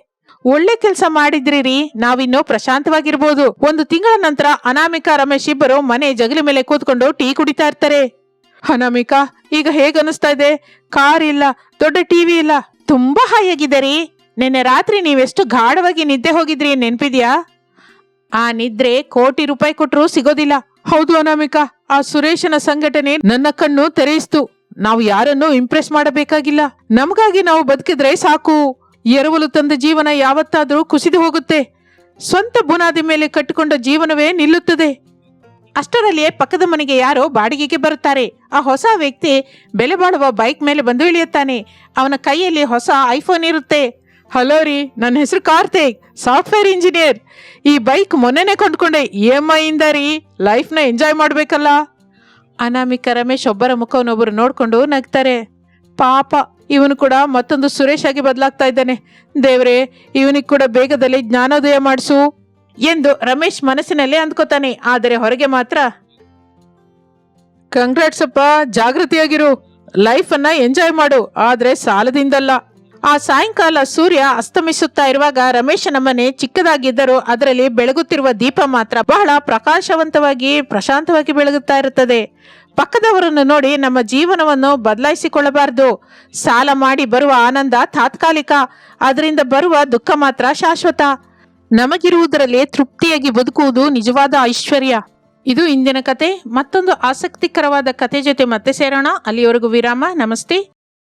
ಒಳ್ಳೆ ಕೆಲಸ ಮಾಡಿದ್ರಿ ರೀ ನಾವಿನ್ನು ಪ್ರಶಾಂತವಾಗಿರ್ಬೋದು. ಒಂದು ತಿಂಗಳ ನಂತರ ಅನಾಮಿಕಾ ರಮೇಶ್ ಇಬ್ಬರು ಮನೆ ಜಗಲಿ ಮೇಲೆ ಕೂತ್ಕೊಂಡು ಟೀ ಕುಡಿತಾ ಇರ್ತಾರೆ. ಅನಾಮಿಕಾ, ಈಗ ಹೇಗನ್ನಿಸ್ತಾ ಇದೆ? ಕಾರ್ ಇಲ್ಲ, ದೊಡ್ಡ ಟಿವಿ ಇಲ್ಲ. ತುಂಬಾ ಹಾಯಾಗಿದೆ ರೀ. ನಿನ್ನೆ ರಾತ್ರಿ ನೀವೆಷ್ಟು ಗಾಢವಾಗಿ ನಿದ್ದೆ ಹೋಗಿದ್ರಿ ನೆನ್ಪಿದ್ಯಾ? ಆ ನಿದ್ರೆ ಕೋಟಿ ರೂಪಾಯಿ ಕೊಟ್ಟರು ಸಿಗೋದಿಲ್ಲ. ಹೌದು ಅನಾಮಿಕಾ, ಆ ಸುರೇಶನ ಸಂಘಟನೆ ನನ್ನ ಕಣ್ಣು ತೆರೆಯಿಸ್ತು. ನಾವು ಯಾರನ್ನೂ ಇಂಪ್ರೆಸ್ ಮಾಡಬೇಕಾಗಿಲ್ಲ. ನಮಗಾಗಿ ನಾವು ಬದುಕಿದ್ರೆ ಸಾಕು. ಎರವಲು ತಂದ ಜೀವನ ಯಾವತ್ತಾದರೂ ಕುಸಿದು ಹೋಗುತ್ತೆ. ಸ್ವಂತ ಬುನಾದಿ ಮೇಲೆ ಕಟ್ಟಿಕೊಂಡ ಜೀವನವೇ ನಿಲ್ಲುತ್ತದೆ. ಅಷ್ಟರಲ್ಲಿಯೇ ಪಕ್ಕದ ಮನೆಗೆ ಯಾರೋ ಬಾಡಿಗೆಗೆ ಬರುತ್ತಾರೆ. ಆ ಹೊಸ ವ್ಯಕ್ತಿ ಬೆಲೆ ಬಾಳುವ ಬೈಕ್ ಮೇಲೆ ಬಂದು ಇಳಿಯುತ್ತಾನೆ. ಅವನ ಕೈಯಲ್ಲಿ ಹೊಸ ಐಫೋನ್ ಇರುತ್ತೆ. ಹಲೋ ರೀ, ನನ್ನ ಹೆಸರು ಕಾರ್ತಿಕ್, ಸಾಫ್ಟ್ವೇರ್ ಇಂಜಿನಿಯರ್. ಈ ಬೈಕ್ ಮೊನ್ನೆನೆ ಕೊಂಡ್ಕೊಂಡೆ. ಇ ಎಂ ಐ ಇಂದ ರೀ. ಲೈಫ್ನ ಎಂಜಾಯ್ ಮಾಡಬೇಕಲ್ಲ? ಅನಾಮಿಕ ರಮೇಶ್ ಒಬ್ಬರ ಮುಖವನ್ನೊಬ್ಬರು ನೋಡಿಕೊಂಡು ನಗ್ತಾರೆ. ಪಾಪ ಇವನು ಕೂಡ ಮತ್ತೊಂದು ಸುರೇಶ್ ಆಗಿ ಬದಲಾಗ್ತಾ ಇದ್ದಾನೆ. ದೇವ್ರೆ, ಇವನಿಗೆ ಕೂಡ ಬೇಗದಲ್ಲಿ ಜ್ಞಾನೋದಯ ಮಾಡಿಸು ಎಂದು ರಮೇಶ್ ಮನಸ್ಸಿನಲ್ಲೇ ಅಂದ್ಕೋತಾನೆ. ಆದರೆ ಹೊರಗೆ ಮಾತ್ರ ಕಂಗ್ರಾಟ್ಸಪ್ಪ ಜಾಗೃತಿಯಾಗಿರು. ಲೈಫ್ ಅನ್ನ ಎಂಜಾಯ್ ಮಾಡು. ಆದ್ರೆ ಸಾಲದಿಂದಲ್ಲ. ಆ ಸಾಯಂಕಾಲ ಸೂರ್ಯ ಅಸ್ತಮಿಸುತ್ತಾ ಇರುವಾಗ ರಮೇಶನ ಮನೆ ಚಿಕ್ಕದಾಗಿದ್ದರೂ ಅದರಲ್ಲಿ ಬೆಳಗುತ್ತಿರುವ ದೀಪ ಮಾತ್ರ ಬಹಳ ಪ್ರಕಾಶವಂತವಾಗಿ, ಪ್ರಶಾಂತವಾಗಿ ಬೆಳಗುತ್ತಾ ಇರುತ್ತದೆ. ಪಕ್ಕದವರನ್ನು ನೋಡಿ ನಮ್ಮ ಜೀವನವನ್ನು ಬದಲಾಯಿಸಿಕೊಳ್ಳಬಾರದು. ಸಾಲ ಮಾಡಿ ಬರುವ ಆನಂದ ತಾತ್ಕಾಲಿಕ ಅದರಿಂದ ಬರುವ ದುಃಖ ಮಾತ್ರ ಶಾಶ್ವತ. ನಮಗಿರುವುದರಲ್ಲಿ ತೃಪ್ತಿಯಾಗಿ ಬದುಕುವುದು ನಿಜವಾದ ಐಶ್ವರ್ಯ. ಇದು ಇಂದಿನ ಕತೆ. ಮತ್ತೊಂದು ಆಸಕ್ತಿಕರವಾದ ಕತೆ ಜೊತೆ ಮತ್ತೆ ಸೇರೋಣ. ಅಲ್ಲಿಯವರೆಗೂ ವಿರಾಮ. ನಮಸ್ತೆ.